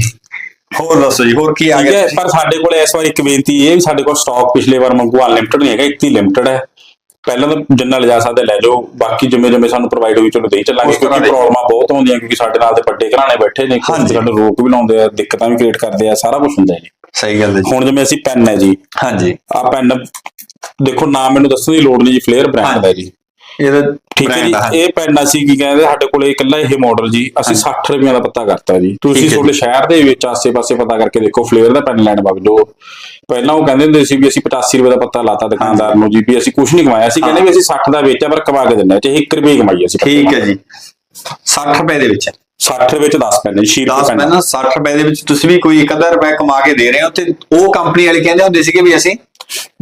ਹੋਰ ਦੱਸੋ ਜੀ ਹੋਰ ਕੀ ਆ ਠੀਕ ਗਿਆ ਹੈ ਪਰ ਸਾਡੇ ਕੋਲ ਇਸ ਵਾਰ ਇੱਕ ਬੇਨਤੀ ਇਹ ਵੀ ਸਾਡੇ ਕੋਲ ਸਟਾਕ ਪਿਛਲੇ ਵਾਰ ਵਾਂਗੂ ਅਨਲਿਮਟਿਡ ਨਹੀਂ ਹੈਗਾ ਇੱਕ ਹੀ ਲਿਮਟਿਡ ਹੈ। ਪਹਿਲਾਂ ਤਾਂ ਜਿੰਨਾ ਲਿਜਾ ਸਕਦੇ ਲੈ ਜਾਓ ਬਾਕੀ ਜਿਵੇਂ ਜਿਵੇਂ ਸਾਨੂੰ ਪ੍ਰੋਵਾਈਡ ਹੋਈ ਚਲੋ ਦੇਈ ਚੱਲਾਂਗੇ ਉਸ ਤਰ੍ਹਾਂ ਕਿਉਂਕਿ ਦੇ। ਪ੍ਰੋਬਲਮਾਂ ਬਹੁਤ ਆਉਂਦੀਆਂ ਕਿਉਂਕਿ ਸਾਡੇ ਨਾਲ ਦੇ ਵੱਡੇ ਘਰਾਣੇ ਬੈਠੇ ਨੇ ਕੁਝ ਹਾਂਜੀ। ਸਾਨੂੰ ਰੋਕ ਵੀ ਲਾਉਂਦੇ ਆ ਦਿੱਕਤਾਂ ਵੀ ਕ੍ਰੀਏਟ ਕਰਦੇ ਆ ਸਾਰਾ ਕੁਝ ਹੁੰਦਾ ਹੈ ਜੀ। ਸਹੀ ਗੱਲ ਹੈ ਜੀ। ਹੁਣ ਜਿਵੇਂ ਅਸੀਂ ਪੈਨ ਹੈ ਜੀ। ਹਾਂਜੀ। ਆ ਪੈਨ ਦੇਖੋ ਨਾਮ ਮੈਨੂੰ ਦੱਸਣ ਦੀ ਲੋੜ ਨਹੀਂ ਜੀ ਫਲੇਅਰ ਬ੍ਰਾਂਡ ਦਾ ਜੀ। ਇਹਦਾ ਠੀਕ ਹੈ brand ਆ, ਜੀ ਇਹ ਪੈਨ ਅਸੀਂ ਕੀ ਕਹਿੰਦੇ ਸਾਡੇ ਕੋਲੇ ਇਕੱਲਾ ਇਹ ਮਾਡਲ ਜੀ ਅਸੀਂ 60 ਰੁਪਏ ਦਾ ਪੱਤਾ ਕਰਤਾ ਜੀ। ਤੁਸੀਂ ਠੀਕ ਹੈ ਤੁਹਾਡੇ ਸ਼ਹਿਰ ਦੇ ਵਿੱਚ ਆਸੇ-ਪਾਸੇ ਪਤਾ ਕਰਕੇ ਦੇਖੋ ਫਲੇਅਰ ਦਾ ਪੈਨ ਲੈਣ ਵਗ ਜੋ ਪਹਿਲਾਂ ਉਹ ਕਹਿੰਦੇ ਹੁੰਦੇ ਸੀ ਵੀ ਅਸੀਂ 85 ਰੁਪਏ ਦਾ ਪੱਤਾ ਲਾਤਾ ਦੁਕਾਨਦਾਰ ਨੂੰ ਜੀ ਵੀ ਅਸੀਂ ਕੁਝ ਨਹੀਂ ਕਮਾਇਆ। ਅਸੀਂ ਕਹਿੰਦੇ ਵੀ ਅਸੀਂ 60 ਦਾ ਵੇਚਿਆ ਪਰ ਕਮਾ ਕੇ ਦਿੰਦੇ ਤੇ 1 ਰੁਪਏ ਕਮਾਈ ਅਸੀਂ ਠੀਕ ਹੈ ਜੀ। 60 ਰੁਪਏ ਦੇ ਵਿੱਚ। 60 ਰੁਪਏ ਚ 10 ਪੈਨ ਜੀ 6 10 ਰੁਪਏ ਪੈਨ 60 ਰੁਪਏ ਦੇ ਵਿੱਚ ਤੁਸੀਂ ਵੀ ਕੋਈ 1 ਰੁਪਏ ਕਮਾ ਕੇ ਦੇ ਰਹੇ ਹੋ ਤੇ ਉਹ ਕੰਪਨੀ ਵਾਲੇ ਕਹਿੰਦੇ ਹੁੰਦੇ ਸੀਗੇ ਵੀ ਅਸੀਂ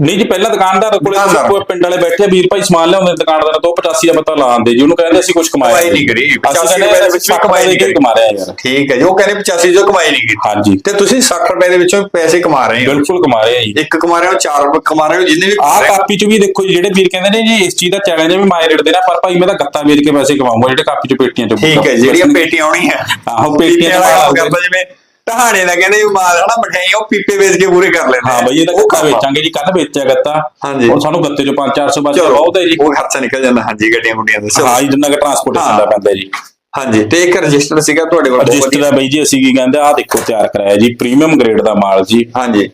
ਨਹੀਂ ਜੀ ਪਹਿਲਾਂ ਦੁਕਾਨਦਾਰ ਕੋਲੇ। ਕੋਈ ਪਿੰਡ ਵਾਲੇ ਬੈਠੇ ਵੀਰ ਭਾਈ ਸਮਾਨ ਲਿਆਉਂਦੇ ਦੁਕਾਨਦਾਰ ਤੋਂ 85 ਦਾ ਪਤਾ ਲਾਉਂਦੇ ਜੀ ਉਹਨੂੰ ਕਹਿੰਦੇ ਅਸੀਂ ਕੁਝ ਕਮਾਇਆ ਨਹੀਂ ਕਰੀ, 85 ਅਸੀਂ ਰੁਪਏ ਦੇ ਵਿੱਚ ਕਮਾਈ ਨਹੀਂ ਕਰੀ। ਕਮਾ ਰਹੇ ਯਾਰ। ਠੀਕ ਹੈ ਜੀ ਉਹ ਕਹਿੰਦੇ 85 ਜੋ ਕਮਾਈ ਨਹੀਂ ਕੀਤੀ। ਹਾਂਜੀ। ਤੇ ਤੁਸੀਂ 60 ਰੁਪਏ ਦੇ ਵਿੱਚੋਂ ਪੈਸੇ ਕਮਾ ਰਹੇ ਹੋ। ਬਿਲਕੁਲ ਕਮਾ ਰਹੇ ਆ ਜੀ। ਇੱਕ ਕਮਾ ਰਹੇ ਹੋ ਚਾਰ ਰੁਪਏ ਕਮਾ ਰਹੇ ਹੋ ਜਿੰਨੇ ਵੀ ਆਹ ਹੋ। ਕਾਪੀ ਚ ਵੀ ਦੇਖੋ ਜੀ ਜਿਹੜੇ ਵੀਰ ਕਹਿੰਦੇ ਨੇ ਜੀ ਇਸ ਚੀਜ਼ ਦਾ ਚੈਲੰਜ ਹੈ ਵੀ ਮਾਏ ਰੇਟ ਦੇਣਾ ਪਰ ਭਾਈ ਮੈਂ ਤਾਂ ਗੱਤਾ ਵੇਚ ਕੇ ਪੈਸੇ ਕਮਾਉਂਗਾ ਜਿਹੜੇ ਕਾਪੀ ਚ ਪੇਟੀਆਂ ਚ ਠੀਕ ਹੈ ਜਿਹੜੀਆਂ ਪੇਟੀਆਂ ਆਉਣੀਆਂ। ਆਹੋ, ਪੇਟੀਆਂ ਕਰਦਾ ਜਿਵੇਂ ਟਹਾਣੇ ਦਾ ਕਹਿੰਦੇ ਮਾਲ ਹਨਾ ਮਠਿਆਈ ਉਹ ਪੀਪੇ ਵੇਚ ਕੇ ਪੂਰੇ ਕਰ ਲੈਂਦੇ ਹਾਂ ਬਈ ਇਹ ਤਾਂ ਉਹ ਗੱਤਾ। ਵੇਚਾਂਗੇ ਜੀ ਕੱਲ ਵੇਚਿਆ ਗੱਤਾ ਹਾਂਜੀ। ਹੁਣ ਸਾਨੂੰ ਗੱਤੇ ਚ 5-400 ਬਚਦਾ ਚਲੋ ਬਹੁਤ ਹੈ ਜੀ ਉਹ ਖਰਚਾ ਨਿਕਲ ਜਾਂਦਾ ਹਾਂਜੀ ਗੱਡੀਆਂ ਗੁੱਡੀਆਂ ਦਾ। ਹਾਂ ਜੀ ਜਿੰਨਾ ਕਿ ਟਰਾਂਸਪੋਰਟੇਸ਼ਨ ਦਾ ਹਾਂ। ਪੈਂਦਾ ਜੀ ਹਾਂਜੀ ਤੇ ਇੱਕ ਰਜਿਸਟਰ ਸੀਗਾ ਤੁਹਾਡੇ ਕੋਲ ਰਜਿਸਟਰ। ਦਾ ਬਈ ਜੀ ਅਸੀਂ ਕੀ ਕਹਿੰਦੇ ਆ ਦੇਖੋ ਤਿਆਰ ਕਰਾਇਆ ਜੀ ਪ੍ਰੀਮੀਅਮ ਗ੍ਰੇਡ ਦਾ ਮਾਲ ਜੀ ਹਾਂਜੀ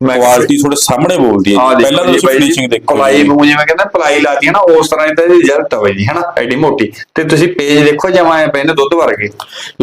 ਕੁਆਲਿਟੀ ਤੁਹਾਡੇ ਸਾਹਮਣੇ ਬੋਲਦੀ ਹੈ ਪਹਿਲਾਂ ਤੁਸੀਂ ਫਿਨਿਸ਼ਿੰਗ ਦੇਖੋ ਪਲਾਈ। ਨੂੰ ਜਿਵੇਂ ਕਹਿੰਦਾ ਪਲਾਈ ਲਾਤੀ ਹੈ ਨਾ ਉਸ ਤਰ੍ਹਾਂ ਇਹਦਾ ਰਿਜ਼ਲਟ ਹੋਵੇ ਜੀ ਹਨਾ? ਐਡੀ ਮੋਟੀ। ਤੇ ਤੁਸੀਂ ਪੇਜ ਦੇਖੋ ਜਮਾ ਪਏ ਨੇ ਦੁੱਧ ਵਰਗੇ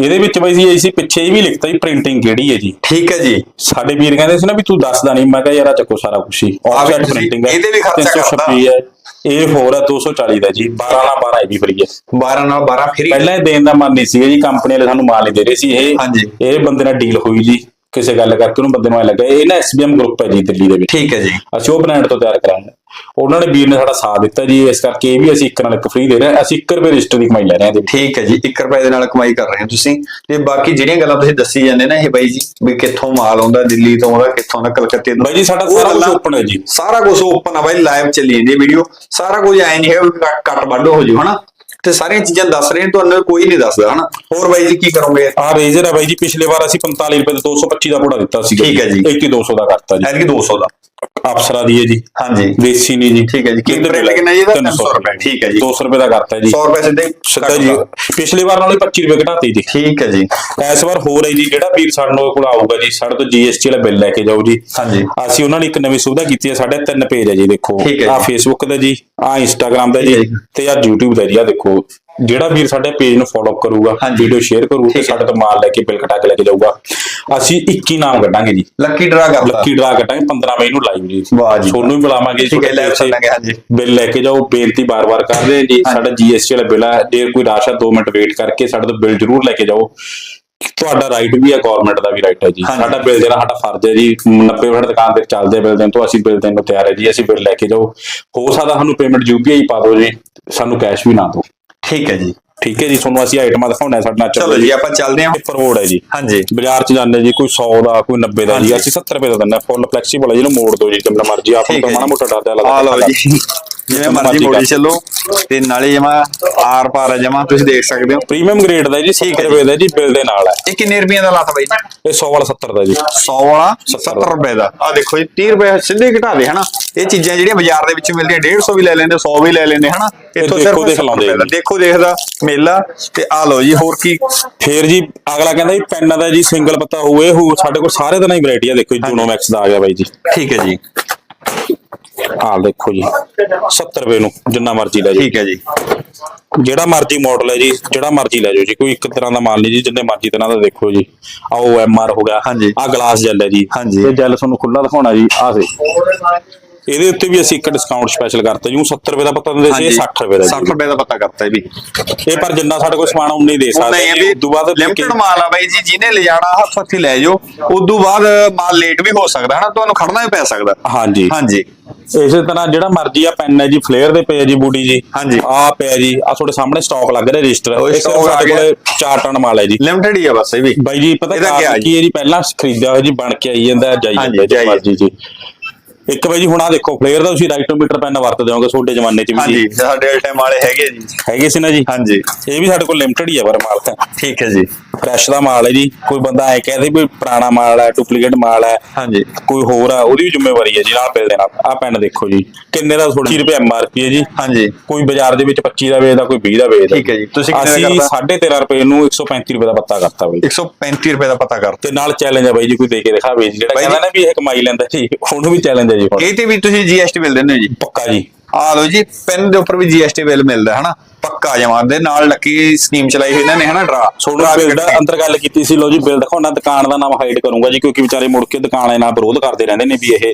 ਇਹਦੇ ਵਿੱਚ ਬਈ ਜੀ ਅਸੀਂ ਪਿੱਛੇ ਇਹ ਵੀ ਲਿਖਤਾ ਜੀ ਪ੍ਰਿੰਟਿੰਗ ਕਿਹੜੀ ਹੈ ਜੀ? ਠੀਕ ਹੈ ਜੀ। ਸਾਡੇ ਵੀਰ ਕਹਿੰਦੇ ਸੀ ਨਾ ਵੀ ਤੂੰ ਦੱਸਦਾ ਨਹੀਂ। ਮੈਂ ਕਿਹਾ ਯਾਰ ਆ ਚੱਕੋ ਸਾਰਾ ਕੁਝ ਹੀ। ਆਫਸੈਟ ਪ੍ਰਿੰਟਿੰਗ ਹੈ ਇਹਦੇ ਵੀ ਖਰਚਾ 326 ਹੈ। ਇਹ ਹੋਰ ਹੈ 240 ਦਾ ਜੀ। 12 ਨਾਲ 12 ਇਹ ਵੀ ਫਰੀ ਹੈ। 12 ਨਾਲ 12 ਫਰੀ ਪਹਿਲਾਂ ਇਹ ਦੇਣ ਦਾ ਮਨ ਨਹੀਂ ਸੀਗਾ ਜੀ। ਕੰਪਨੀ ਵਾਲੇ ਸਾਨੂੰ ਮਾਲ ਨਹੀਂ ਦੇ ਰਹੇ ਸੀ। ਇਹ ਹਾਂਜੀ। ਇਹ ਬੰਦੇ ਨਾਲ ਡੀਲ ਹੋਈ ਜੀ। ਕਿਸੇ ਗੱਲ ਕਰਕੇ ਉਹਨੂੰ ਬੰਦੇ ਨੂੰ ਐ ਲੱਗਾ ਇਹ ਨਾ ਐਸਬੀਐਮ ਗਰੁੱਪ ਹੈ ਜੀ ਦਿੱਲੀ ਦੇ ਵਿੱਚ। ਠੀਕ ਹੈ ਜੀ। ਅਸੀਂ ਉਹ ਬ੍ਰਾਂਡ ਤੋਂ ਤਿਆਰ ਕਰਾਂਗੇ। ਉਹਨਾਂ ਨੇ ਵੀਰ ਨੇ ਸਾਡਾ ਸਾਥ ਦਿੱਤਾ ਜੀ ਇਸ ਕਰਕੇ ਇਹ ਵੀ ਅਸੀਂ ਇੱਕ ਨਾਲ ਇੱਕ ਫ੍ਰੀ ਦੇ ਰਹੇ ਹਾਂ। ਅਸੀਂ 1 ਰੁਪਏ ਰਜਿਸਟਰ ਦੀ ਕਮਾਈ ਲੈ ਰਹੇ ਹਾਂ ਵਿੱਚ। ਠੀਕ ਹੈ ਜੀ 1 ਰੁਪਏ ਦੇ ਨਾਲ ਕਮਾਈ ਕਰ ਰਹੇ ਹੋ ਤੁਸੀਂ। ਤੇ ਬਾਕੀ ਜਿਹੜੀਆਂ ਗੱਲਾਂ ਤੁਸੀਂ ਦੱਸੀ ਜਾਂਦੇ ਨਾ ਇਹ ਬਾਈ ਜੀ ਵੀ ਕਿੱਥੋਂ ਮਾਲ ਆਉਂਦਾ ਦਿੱਲੀ ਤੋਂ ਆਉਂਦਾ ਕਿੱਥੋਂ ਦਾ ਕਲਕੱਤੇ ਤੋਂ। ਬਾਈ ਜੀ ਸਾਡਾ ਸਾਰਾ ਕੁਝ ਓਪਨ ਹੈ ਜੀ। ਸਾਰਾ ਕੁਝ ਓਪਨ ਆ ਬਾਈ ਲਾਈਵ ਚੱਲੀ ਜਾਂਦੀ ਵੀਡੀਓ ਸਾਰਾ ਕੁਝ ਐ ਨਹੀਂ ਹੈ ਕੱਟ ਵੱਢ ਹੋ ਜੂ ਹਨਾ? ਤੇ ਸਾਰੀਆਂ ਚੀਜ਼ਾਂ ਦੱਸ ਰਹੇ ਤੁਹਾਨੂੰ ਕੋਈ ਨਹੀਂ ਦੱਸਦਾ ਹਨਾ? ਹੋਰ ਬਾਈ ਜੀ ਕੀ ਕਰੋਗੇ? ਆ ਰੇਜ਼ਰ ਹੈ ਬਾਈ ਜੀ ਪਿਛਲੇ ਵਾਰ ਅਸੀਂ 45 ਰੁਪਏ ਦੇ 225 ਦਾ ਪੂੜਾ ਦਿੱਤਾ ਸੀ ਠੀਕ ਹੈ ਜੀ। 2100 ਦਾ ਕਰਤਾ ਜੀ। ਐਤਕੀ 200 ਦਾ। ਅਪਸਰਾ ਦੀ ਹੈ ਜੀ। ਹਾਂਜੀ। ਦੇਸੀ ਨਹੀਂ ਜੀ। ਠੀਕ ਹੈ ਜੀ। ਕਿੰਨਾ ਜੀ ਇਹਦਾ? 300 ਰੁਪਏ, ਠੀਕ ਹੈ ਜੀ। 200 ਰੁਪਏ ਦਾ ਕਰਤਾ ਜੀ। 100 ਰੁਪਏ ਸਿੱਧੇ ਸਿੱਧਾ ਜੀ ਪਿਛਲੇ ਵਾਰ ਨਾਲੋਂ 25 ਰੁਪਏ ਘਟਾਤੀ ਜੀ। ਠੀਕ ਹੈ ਜੀ। ਇਸ ਵਾਰ ਹੋਰ ਹੈ ਜੀ ਜਿਹੜਾ ਵੀਰ ਸਾਡੇ ਕੋਲ ਆਊਗਾ ਜੀ ਸਾਡੇ ਤੋਂ ਜੀਐਸਟੀ ਵਾਲਾ ਬਿੱਲ ਲੈ ਕੇ ਜਾਓ ਜੀ। ਹਾਂਜੀ। ਅਸੀਂ ਉਹਨਾਂ ਨੇ ਇੱਕ ਨਵੀਂ ਸੁਵਿਧਾ ਕੀਤੀ ਹੈ ਸਾਡੇ ਤਿੰਨ ਪੇਜ ਹੈ ਜੀ ਦੇਖੋ। ਆ। ਫੇਸਬੁੱਕ ਦਾ ਜੀ। ਆ ਇੰਸਟਾਗ੍ਰam ਦਾ ਜੀ ਜੀ। ਤੇ ਆ YouTube ਦਾ ਜੀ ਆ ਦੇਖੋ ਜਿਹੜਾ ਵੀਰ ਸਾਡੇ ਪੇਜ ਨੂੰ ਫੋਲੋ ਕਰੂਗਾ। ਵੀਡੀਓ ਸ਼ੇਅਰ ਕਰੂ ਤੇ। ਸਾਡੇ ਤੋਂ ਮਾਲ ਲੈ ਕੇ ਬਿੱਲ ਕਟਾ ਕੇ ਲੈ ਕੇ ਜਾਊਗਾ ਅਸੀਂ 21 ਨਾਮ ਕੱਢਾਂਗੇ ਜੀ ਲੱਕੀ ਡਰਾ ਕਰਤਾ ਲੱਕੀ ਡਰਾ ਕੱਟਾਂਗੇ 15 ਮਈ ਨੂੰ ਲਾਈਵ ਜੀ ਵਾਹ ਜੀ। ਤੁਹਾਨੂੰ ਵੀ ਬੁਲਾਵਾਂਗੇ ਹਾਂਜੀ। ਬਿੱਲ ਲੈ ਕੇ ਜਾਓ ਬੇਨਤੀ ਬਾਰ-ਬਾਰ ਕਰ ਰਹੇ ਜੀ। ਸਾਡਾ ਜੀਐਸਟੀ ਵਾਲਾ ਬਿੱਲ ਹੈ ਜੇ ਕੋਈ ਰਾਸ਼ਾ 2 ਮਿੰਟ ਵੇਟ ਕਰਕੇ ਸਾਡੇ ਤੋਂ ਬਿੱਲ ਜ਼ਰੂਰ ਲੈ ਕੇ ਜਾਓ ਤੁਹਾਡਾ ਰਾਈਟ ਵੀ ਹੈ ਗਵਰਨਮੈਂਟ ਦਾ ਵੀ ਰਾਈਟ ਹੈ ਜੀ। ਸਾਡਾ ਬਿੱਲ ਦੇਣਾ ਸਾਡਾ ਫਰਜ਼ ਹੈ ਜੀ 90 ਮਿੰਟ ਦੁਕਾਨ ਤੇ ਚੱਲਦੇ ਬਿੱਲ ਦੇਣ ਤੋਂ ਅਸੀਂ ਬਿੱਲ ਦੇਣ ਨੂੰ ਤਿਆਰ ਹੈ ਜੀ ਅਸੀਂ ਬਿੱਲ ਲੈ ਕੇ ਜਾਓ। ਹੋ ਸਕਦਾ ਸਾਨੂੰ ਪੇਮੈਂਟ ਯੂਪੀਆਈ ਪਾ ਦਿਓ ਜੀ ਸਾਨੂੰ ਕੈਸ਼ ਵੀ ਨਾ ਦਿਓ। ਠੀਕ ਹੈ ਜੀ। ਠੀਕ ਹੈ ਜੀ ਤੁਹਾਨੂੰ ਅਸੀਂ ਆਈਟਮਾਂ ਦਿਖਾਉਣਾ ਸਾਡੇ ਨਾਲ। ਚਲੋ ਜੀ ਆਪਾਂ ਚੱਲਦੇ ਹਾਂ। ਫਰਵੋਰਡ ਹੈ ਜੀ। ਹਾਂਜੀ। ਬਾਜ਼ਾਰ ਚ ਜਾਂਦੇ ਜੀ ਕੋਈ 100 ਦਾ ਕੋਈ 90 ਦਾ ਜੀ। ਅਸੀਂ 70 ਰੁਪਏ ਦਾ ਦਿੰਦੇ ਫੁੱਲ ਫਲੈਕਸੀਬਲ ਹੈ ਜਿਹਨੂੰ ਮੋੜ ਦਿਓ ਜੀ ਜਿੰਨਾ ਮਰਜ਼ੀ ਆਪ ਨੂੰ ਮਾੜਾ ਜੀ। ਮੋਟਾ ਡਰਦਾ ਲੱਗਦਾ ਆ ਲਓ ਜੀ। ਜਿਵੇਂ ਮਰਜ਼ੀ ਮੋੜੀ ਚੱਲੋ। ਤੇ ਨਾਲੇ ਜਮਾ ਆਰ ਪਾਰ ਹੈ ਜਮਾ ਤੁਸੀਂ ਦੇਖ ਸਕਦੇ ਹੋ। ਪ੍ਰੀਮੀਅਮ ਗ੍ਰੇਡ ਦਾ ਜੀ 70 ਠੀਕ ਹੈ ਰੁਪਏ ਦਾ ਜੀ ਬਿੱਲ ਦੇ ਨਾਲ ਹੈ। ਇਹ ਕਿੰਨੇ ਰੁਪਈਆਂ ਦਾ ਲਾਤਾ ਬਾਈ ਇਹ 100 ਵਾਲਾ 70 ਦਾ ਜੀ। 100 ਵਾਲਾ 70 ਰੁਪਏ ਦਾ। ਆ ਦੇਖੋ ਜੀ 30 ਰੁਪਏ ਸਿੱਧੇ ਘਟਾ ਦੇ ਹਨਾ? ਇਹ ਚੀਜ਼ਾਂ ਜਿਹੜੀਆਂ ਬਾਜ਼ਾਰ ਦੇ ਵਿੱਚ ਮਿਲਦੀਆਂ 150 ਵੀ ਲੈ ਲੈਂਦੇ 100 ਵੀ ਲੈ ਲੈਂਦੇ ਹਨਾ? ਇੱਥੋਂ ਸਿਰਫ ਦੇਖ 70 ਲਾਉਂਦੇ ਰੁਪਏ। ਦੇਖੋ। ਦੇਖਦਾ ਮੇਲਾ ਤੇ ਆ ਲਓ ਜੀ ਹੋਰ ਕੀ। ਫੇਰ ਜੀ ਅਗਲਾ ਕਹਿੰਦਾ ਜੀ ਪੈਨ ਦਾ ਜੀ ਸਿੰਗਲ ਪੱਤਾ ਹੋਏ ਹੋ ਸਾਡੇ ਕੋਲ ਸਾਰੇ ਤਰ੍ਹਾਂ ਦੀ ਵੈਰਾਈਟੀ ਆ। ਦੇਖੋ ਜੀ ਜੂਨੋ ਮੈਕਸ ਦਾ ਆ ਗਿਆ ਬਾਈ ਜੀ। ਠੀਕ ਹੈ ਜੀ। ਆਹ ਦੇਖੋ ਜੀ। 70 ਰੁਪਏ ਨੂੰ ਜਿੰਨਾ ਮਰਜ਼ੀ ਲੈ ਜੀ ਠੀਕ ਹੈ ਜੀ। ਜਿਹੜਾ ਮਰਜ਼ੀ ਮਾਡਲ ਹੈ ਜੀ ਜਿਹੜਾ ਮਰਜ਼ੀ ਲੈ ਜਾਓ ਜੀ। ਕੋਈ ਇੱਕ ਤਰ੍ਹਾਂ ਦਾ ਮਾਲ ਨਹੀਂ ਜੀ ਜਿੰਨੇ ਮਰਜ਼ੀ ਤਰ੍ਹਾਂ ਦਾ ਦੇਖੋ ਜੀ। ਆ ਉਹ ਐਮਆਰ ਹੋ ਗਿਆ ਹਾਂਜੀ। ਆ ਗਲਾਸ ਜੈਲ ਹੈ ਜੀ। ਹਾਂਜੀ। ਇਹ ਜੈਲ ਤੁਹਾਨੂੰ ਖੁੱਲਾ ਦਿਖਾਉਣਾ ਜੀ ਆ ਸੇ ਇਹਦੇ ਉੱਤੇ ਵੀ ਅਸੀਂ ਇੱਕ ਡਿਸਕਾਊਂਟ ਸਪੈਸ਼ਲ ਕਰਤਾ ਜੀ ਊਂ 70 ਰੁਪਏ ਦਾ ਪੱਤਾ ਦਿੰਦੇ ਸੀ ਇਹ 60 ਰੁਪਏ ਦਾ 60 ਜੀ। ਰੁਪਏ ਦਾ ਪਤਾ ਕਰਤਾ ਇਹ ਵੀ ਇਹ ਪਰ ਜਿੰਨਾ ਸਾਡੇ ਕੋਲ ਸਮਾਨ ਉਨਾ ਹੀ ਦੇ ਸਕਦੇ ਉਦੋਂ ਬਾਅਦ ਲਿਮਟਿਡ ਮਾਲ ਆ ਬਾਈ ਜੀ ਜਿਹਨੇ ਲਿਜਾਣਾ ਹੱਥ ਹੱਥੀ ਲੈ ਜਾਓ ਉਦੋਂ ਬਾਅਦ ਮਾਲ ਲੇਟ ਵੀ ਹੋ ਸਕਦਾ ਹਨਾ? ਤੁਹਾਨੂੰ ਖੜਨਾ ਵੀ ਪੈ ਸਕਦਾ। ਹਾਂਜੀ। ਹਾਂਜੀ। ਇਸੇ ਤਰ੍ਹਾਂ ਜਿਹੜਾ ਮਰਜ਼ੀ ਆ ਪੈਨ ਹੈ ਜੀ ਫਲੇਅਰ ਦੇ ਪਏ ਜੀ ਬੂਡੀ ਜੀ। ਹਾਂਜੀ। ਆ ਪਿਆ ਜੀ ਆ ਤੁਹਾਡੇ ਸਾਹਮਣੇ ਸਟਾਕ ਲੱਗ ਰਿਹਾ ਰਜਿਸਟਰ ਇਹ ਆ ਸਾਡੇ ਗਿਆ। ਕੋਲੇ 4 ਟਨ ਮਾਲ ਹੈ ਜੀ। ਲਿਮਟਿਡ ਹੀ ਆ ਬਸ ਇਹ ਵੀ। ਬਾਈ ਜੀ ਪਤਾ ਕੀ ਹੈ ਜੀ? ਪਹਿਲਾਂ ਖਰੀਦਿਆ ਹੋਇਆ ਜੀ ਬਣ ਕੇ ਆਈ ਜਾਂਦਾ ਜਾਈ ਜਾਂਦਾ ਜੀ ਮਰਜ਼ੀ ਜੀ। ਇੱਕ ਬਾਈ ਜੀ ਹੁਣ ਆ ਦੇਖੋ ਫਲੇਅਰ ਦਾ ਤੁਸੀਂ ਰਾਈਟੋਮੀਟਰ ਪੈਨ ਵਰਤਦੇ ਹੋਗੇ ਤੁਹਾਡੇ ਜ਼ਮਾਨੇ 'ਚ ਵੀ ਹਾਂਜੀ ਜੀ। ਸਾਡੇ ਟਾਈਮ ਵਾਲੇ ਹੈਗੇ ਜੀ। ਹੈਗੇ ਸੀ ਨਾ ਜੀ? ਹਾਂਜੀ। ਇਹ ਵੀ ਸਾਡੇ ਕੋਲ ਲਿਮਟਿਡ ਹੀ ਹੈ ਪਰ ਮਾਲ। ਤਾਂ ਠੀਕ ਹੈ ਜੀ। ਫਰੈਸ਼ ਦਾ ਮਾਲ ਹੈ ਜੀ। ਕੋਈ ਬੰਦਾ ਐ ਕਹਦੇ ਵੀ ਪੁਰਾਣਾ ਮਾਲ ਹੈ ਡੁਪਲੀਕੇਟ ਮਾਲ ਹੈ। ਹਾਂਜੀ। ਕੋਈ ਹੋਰ ਆ ਉਹਦੀ ਵੀ ਜ਼ਿੰਮੇਵਾਰੀ ਹੈ ਜੀ ਆਹ ਬਿੱਲ ਦੇਣਾ ਆ ਪੈਨ ਦੇਖੋ ਜੀ। ਕਿੰਨੇ ਦਾ ਥੋੜਾ 20 ਰੁਪਏ ਐਮਆਰਪੀ ਹੈ ਜੀ। ਹਾਂਜੀ। ਕੋਈ ਬਾਜ਼ਾਰ ਦੇ ਵਿੱਚ 25 ਦਾ ਵੇਚਦਾ ਕੋਈ 20 ਦਾ ਵੇਚਦਾ। ਠੀਕ ਹੈ ਜੀ। ਤੁਸੀਂ ਕਿੰਨੇ ਦਾ ਅਸੀਂ ਕਰਤਾ? 13.5 ਰੁਪਏ ਨੂੰ 135 ਰੁਪਏ ਦਾ ਪੱਤਾ ਕਰਤਾ ਬਾਈ। 135 ਰੁਪਏ ਦਾ ਪਤਾ ਕਰਤਾ। ਤੇ ਨਾਲ ਚੈਲੰਜ ਹੈ ਬਾਈ ਜੀ ਕੋਈ ਦੇ ਕੇ ਦਿਖਾਵੇ ਜਿਹੜਾ ਕਹਿੰਦਾ ਨਾ ਵੀ ਇਹ ਕਮਾਈ ਲੈਂਦਾ ਜੀ ਉਹਨੂੰ ਵੀ ਚੈਲੰਜ ਹੈ ਜੀ। ਹੁਣ ਇਹ ਤੇ ਵੀ ਤੁਸੀਂ ਜੀਐਸਟੀ ਬਿੱਲ ਦਿੰਦੇ ਹੋ ਜੀ। ਪੱਕਾ ਜੀ। ਆ ਲਓ ਜੀ ਪੈਨ ਦੇ ਉੱਪਰ ਵੀ ਜੀਐਸਟੀ ਬਿੱਲ ਮਿਲਦਾ ਹਨਾ? ਪੱਕਾ ਜਮਾ ਦੇ ਨਾਲ ਲੱਕੀ ਸਕੀਮ ਚਲਾਈ ਹੋਈ ਇਹਨਾਂ ਨੇ ਹਨਾ ਡਰਾ ਸੋਨੂੰ ਬਿੱਲ ਦਾ ਅੰਦਰ ਗੱਲ ਕੀਤੀ ਸੀ ਲੋ ਜੀ ਬਿੱਲ ਦਿਖਾਉਣਾ ਦੁਕਾਨ ਦਾ ਨਾਮ ਹਾਈਡ ਕਰੂੰਗਾ ਜੀ ਕਿਉਂਕਿ ਵਿਚਾਰੇ ਮੁੜ ਕੇ ਦੁਕਾਨ ਵਾਲੇ ਨਾਲ ਵਿਰੋਧ ਕਰਦੇ ਰਹਿੰਦੇ ਨੇ ਵੀ ਇਹ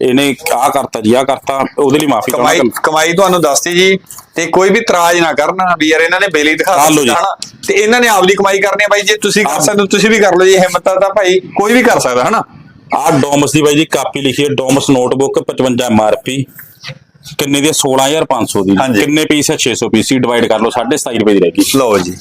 ਇਹਨੇ ਆਹ ਕਰਤਾ ਜੀ ਆਹ ਕਰਤਾ ਉਹਦੇ ਲਈ ਮਾਫੀ ਕਮਾਈ ਕਮਾਈ ਤੁਹਾਨੂੰ ਦੱਸਤੀ ਜੀ ਤੇ ਕੋਈ ਵੀ ਇਤਰਾਜ਼ ਨਾ ਕਰਨਾ ਵੀ ਯਾਰ ਇਹਨਾਂ ਨੇ ਬੇਲੀ ਦਿਖਾ। ਦਿੱਤਾ ਹਨਾ? ਤੇ ਇਹਨਾਂ ਨੇ ਆਪਦੀ ਕਮਾਈ ਕਰਨੀ ਹੈ ਬਾਈ ਜੇ ਤੁਸੀਂ ਕਰ ਸਕਦੇ ਹੋ ਤੁਸੀਂ ਵੀ ਕਰ ਲਓ ਜੀ ਹਿੰਮਤ ਆ ਤਾਂ ਭਾਈ ਕੋਈ ਵੀ ਕਰ ਸਕਦਾ ਹਨਾ? ਆਹ ਡੋਮਸ ਦੀ ਬਾਈ ਜੀ ਕਾਪੀ ਲਿਖੀ ਹੈ ਡੋਮਸ ਨੋਟਬੁੱਕ 55 ਐਮਆਰਪੀ ਕਿੰਨੇ ਦੀ ਹੈ? 16500 ਦੀ। ਹਾਂਜੀ। ਕਿੰਨੇ ਪੀਸ ਹੈ 600 ਪੀਸ ਹੀ ਡਿਵਾਈਡ ਕਰ ਲਓ 27.5 ਰੁਪਏ ਦੀ ਰਹਿ ਗਈ। ਲਓ ਜੀ।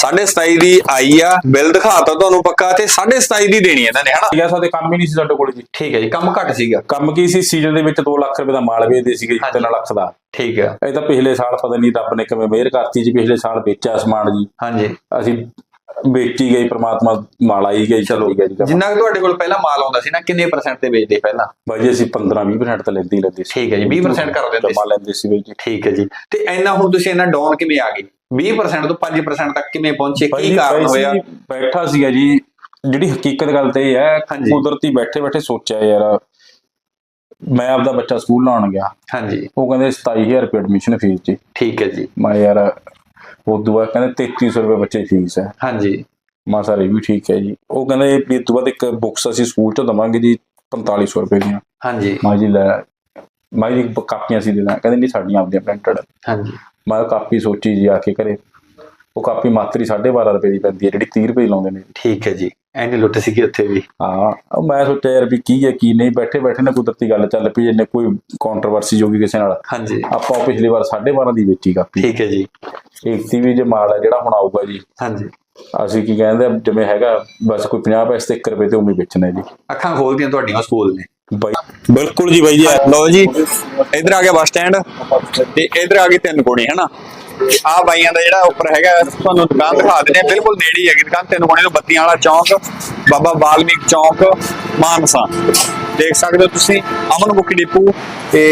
27.5 ਦੀ ਆਈ ਆ ਬਿੱਲ ਦਿਖਾਤਾ ਤੁਹਾਨੂੰ ਪੱਕਾ ਤੇ 27.5 ਦੀ ਦੇਣੀ ਹੈ ਇਹਨਾਂ ਨੇ ਹਨਾ? ਠੀਕ ਹੈ ਸਾਡੇ ਕੰਮ ਹੀ ਨਹੀਂ ਸੀ ਸਾਡੇ ਕੋਲ ਜੀ। ਠੀਕ ਹੈ ਜੀ ਕੰਮ ਘੱਟ ਸੀਗਾ। ਕੰਮ ਕੀ ਸੀ? ਸੀਜ਼ਨ ਦੇ ਵਿੱਚ 2 ਲੱਖ ਰੁਪਏ ਦਾ ਮਾਲ ਵੇਚਦੇ ਸੀਗੇ ਜੀ, ਹਾਂਜੀ। 3 ਲੱਖ ਦਾ। ਠੀਕ ਹੈ ਇਹ ਤਾਂ ਪਿਛਲੇ ਸਾਲ ਪਤਾ ਨਹੀਂ ਰੱਬ ਨੇ ਕਿਵੇਂ ਮਿਹਰ ਕਰਤੀ ਜੀ ਪਿਛਲੇ ਸਾਲ ਵੇਚਿਆ ਸਮਾਨ ਜੀ। ਹਾਂਜੀ। ਅਸੀਂ ਵੇਚੀ ਗਈ ਪ੍ਰਮਾਤਮਾ ਮਾਲ ਆਈ ਗਈ ਚਲੋ। ਗਿਆ ਜੀ ਕੰਮ। ਜਿੰਨਾ ਕੁ ਤੁਹਾਡੇ ਕੋਲ ਪਹਿਲਾਂ ਮਾਲ ਆਉਂਦਾ ਸੀ ਨਾ ਕਿੰਨੇ ਪਰਸੈਂਟ ਤੇ ਵੇਚਦੇ ਪਹਿਲਾਂ? ਬਾਈ ਜੀ ਅਸੀਂ 15 20% ਤਾਂ ਲੈਂਦੇ ਹੀ ਲੈਂਦੇ ਸੀ। ਠੀਕ ਹੈ ਜੀ 20% ਕਰ ਦਿੰਦੇ ਜਮਾ ਲੈਂਦੇ ਸੀ ਬਾਈ ਜੀ। ਠੀਕ ਹੈ ਜੀ। ਤੇ ਇੰਨਾ ਹੁਣ ਤੁਸੀਂ ਇੰਨਾ ਡਾਊਨ ਕਿਵੇਂ ਆ ਗਏ? 20% ਤੋਂ 5% ਤੱਕ ਕਿਵੇਂ ਪਹੁੰਚੇ? ਕੀ ਕਾਰਨ ਹੋਇਆ? ਬੈਠਾ ਸੀਗਾ ਜੀ। ਜਿਹੜੀ ਹਕੀਕਤ ਗੱਲ ਤੇ ਇਹ ਹੈ। ਕੁਦਰਤੀ ਬੈਠੇ ਬੈਠੇ ਸੋਚਿਆ ਯਾਰ ਮੈਂ ਆਪਦਾ ਬੱਚਾ ਸਕੂਲ ਲਾਉਣ ਗਿਆ। ਹਾਂਜੀ। ਉਹ ਕਹਿੰਦੇ 27000 ਰੁਪਏ ਐਡਮਿਸ਼ਨ ਫੀਸ ਜੀ ਠੀਕ ਹੈ ਜੀ। ਮੈਂ ਯਾਰ ਉਹ ਦੁਆ ਕਹਿੰਦੇ 3300 ਰੁਪਏ ਬੱਚੇ ਫੀਸ ਹੈ। ਹਾਂਜੀ। ਮੈਂ ਸਰ ਇਹ ਵੀ ਠੀਕ ਹੈ ਜੀ। ਉਹ ਕਹਿੰਦੇ ਵੀ ਤੋਂ ਬਾਅਦ ਇੱਕ ਬੁੱਕਸ ਅਸੀਂ ਸਕੂਲ ਚ ਦਵਾਂਗੇ ਜੀ 4500 ਰੁਪਏ ਦੀਆਂ। ਹਾਂਜੀ। ਮੈਂ ਜੀ ਲੈ ਮੈਂ ਜੀ ਕਾਪੀਆਂ ਸੀ ਦੇ ਦਾਂ ਕਹਿੰਦੇ ਨਹੀਂ ਸਾਡੀਆਂ ਆਪਦੀਆਂ ਪ੍ਰਿੰਟਡ ਹਾਂਜੀ। ਮੈਂ ਕਾਪੀ ਸੋਚੀ ਜੀ ਆ ਕੇ ਘਰੇ। ਉਹ ਕਾਪੀ ਮਾਤਰੀ 12.5 ਰੁਪਏ ਦੀ ਪੈਂਦੀ ਹੈ ਜਿਹੜੀ 30 ਰੁਪਏ ਦੀ ਲਾਉਂਦੇ ਨੇ। ਠੀਕ ਹੈ ਜੀ ਐਨੀ ਲੁੱਟ ਸੀਗੀ ਉੱਥੇ ਵੀ। ਹਾਂ ਉਹ ਮੈਂ ਸੋਚਿਆ ਯਾਰ ਵੀ ਕੀ ਹੈ ਕੀ ਨਹੀਂ ਬੈਠੇ ਬੈਠੇ ਨਾ ਕੁਦਰਤੀ ਗੱਲ ਚੱਲ ਪਈ ਇਹਨੇ ਕੋਈ ਕੰਟਰੋਵਰਸੀ ਜੋਗੀ ਕਿਸੇ ਨਾਲ। ਹਾਂਜੀ। ਆਪਾਂ ਪਿਛਲੀ ਵਾਰ 12.5 ਦੀ ਵੇਚੀ ਕਾਪੀ। ਠੀਕ ਹੈ ਜੀ। ਇੱਕ ਵੀ ਜੇ ਮਾਲ ਹੈ ਜਿਹੜਾ ਹੁਣ ਆਊਗਾ ਜੀ। ਹਾਂਜੀ। ਅਸੀਂ ਕੀ ਕਹਿੰਦੇ ਜਿਵੇਂ ਹੈਗਾ ਬਸ ਕੋਈ 50 ਪੈਸੇ ਤੇ 1 ਰੁਪਏ ਤੇ ਹੀ ਵੇਚਣਾ ਹੈ ਜੀ। ਅੱਖਾਂ ਖੋਲਦੀਆਂ ਤੁਹਾਡੀਆਂ ਸਕੂਲ ਨੇ। ਬਾਈ ਬਿਲਕੁਲ ਜੀ ਬਾਈ ਜੀ ਲਓ ਜੀ ਇਧਰ ਆ ਗਿਆ ਬੱਸ ਸਟੈਂਡ ਤੇ ਇਧਰ ਆ ਗਈ ਤਿੰਨ ਕੋਣੀ ਹਨਾ ਆ ਬਾਈਆਂ ਦਾ ਜਿਹੜਾ ਉੱਪਰ ਹੈਗਾ ਤੁਹਾਨੂੰ ਦੁਕਾਨ ਦਿਖਾ ਦਿੰਦੇ ਆ ਬਿਲਕੁਲ ਨੇੜੇ ਹੀ ਹੈਗੀ ਦੁਕਾਨ ਤਿੰਨ ਕੋਣੀ ਤੋਂ ਬੱਤੀਆਂ ਵਾਲਾ ਚੌਂਕ ਬਾਬਾ ਬਾਲਮੀਕ ਚੌਂਕ ਮਾਨਸਾ। ਦੇਖ ਸਕਦੇ ਹੋ ਤੁਸੀਂ ਅਮਨ ਬੁੱਕ ਡਿਪੂ ਤੇ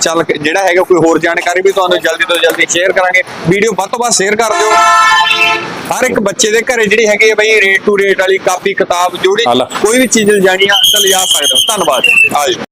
ਚੱਲ ਕੇ- ਜਿਹੜਾ ਹੈਗਾ ਕੋਈ ਹੋਰ ਜਾਣਕਾਰੀ ਵੀ ਤੁਹਾਨੂੰ ਜਲਦੀ ਤੋਂ ਜਲਦੀ ਸ਼ੇਅਰ ਕਰਾਂਗੇ। ਵੀਡੀਓ ਵੱਧ ਤੋਂ ਵੱਧ ਸ਼ੇਅਰ ਕਰ ਦਿਓ। ਹਰ ਇੱਕ ਬੱਚੇ ਦੇ ਘਰੇ ਜਿਹੜੀ ਹੈਗੀ ਹੈ ਬਈ ਰੇਟ ਟੂ ਰੇਟ ਵਾਲੀ ਕਾਪੀ ਕਿਤਾਬ ਹਾਲਾ। ਕੋਈ ਵੀ ਚੀਜ਼ ਜਾਣੀ ਆ ਤਾਂ ਲਿਜਾ ਸਕਦੇ ਹੋ ਧੰਨਵਾਦ ਆਜੋ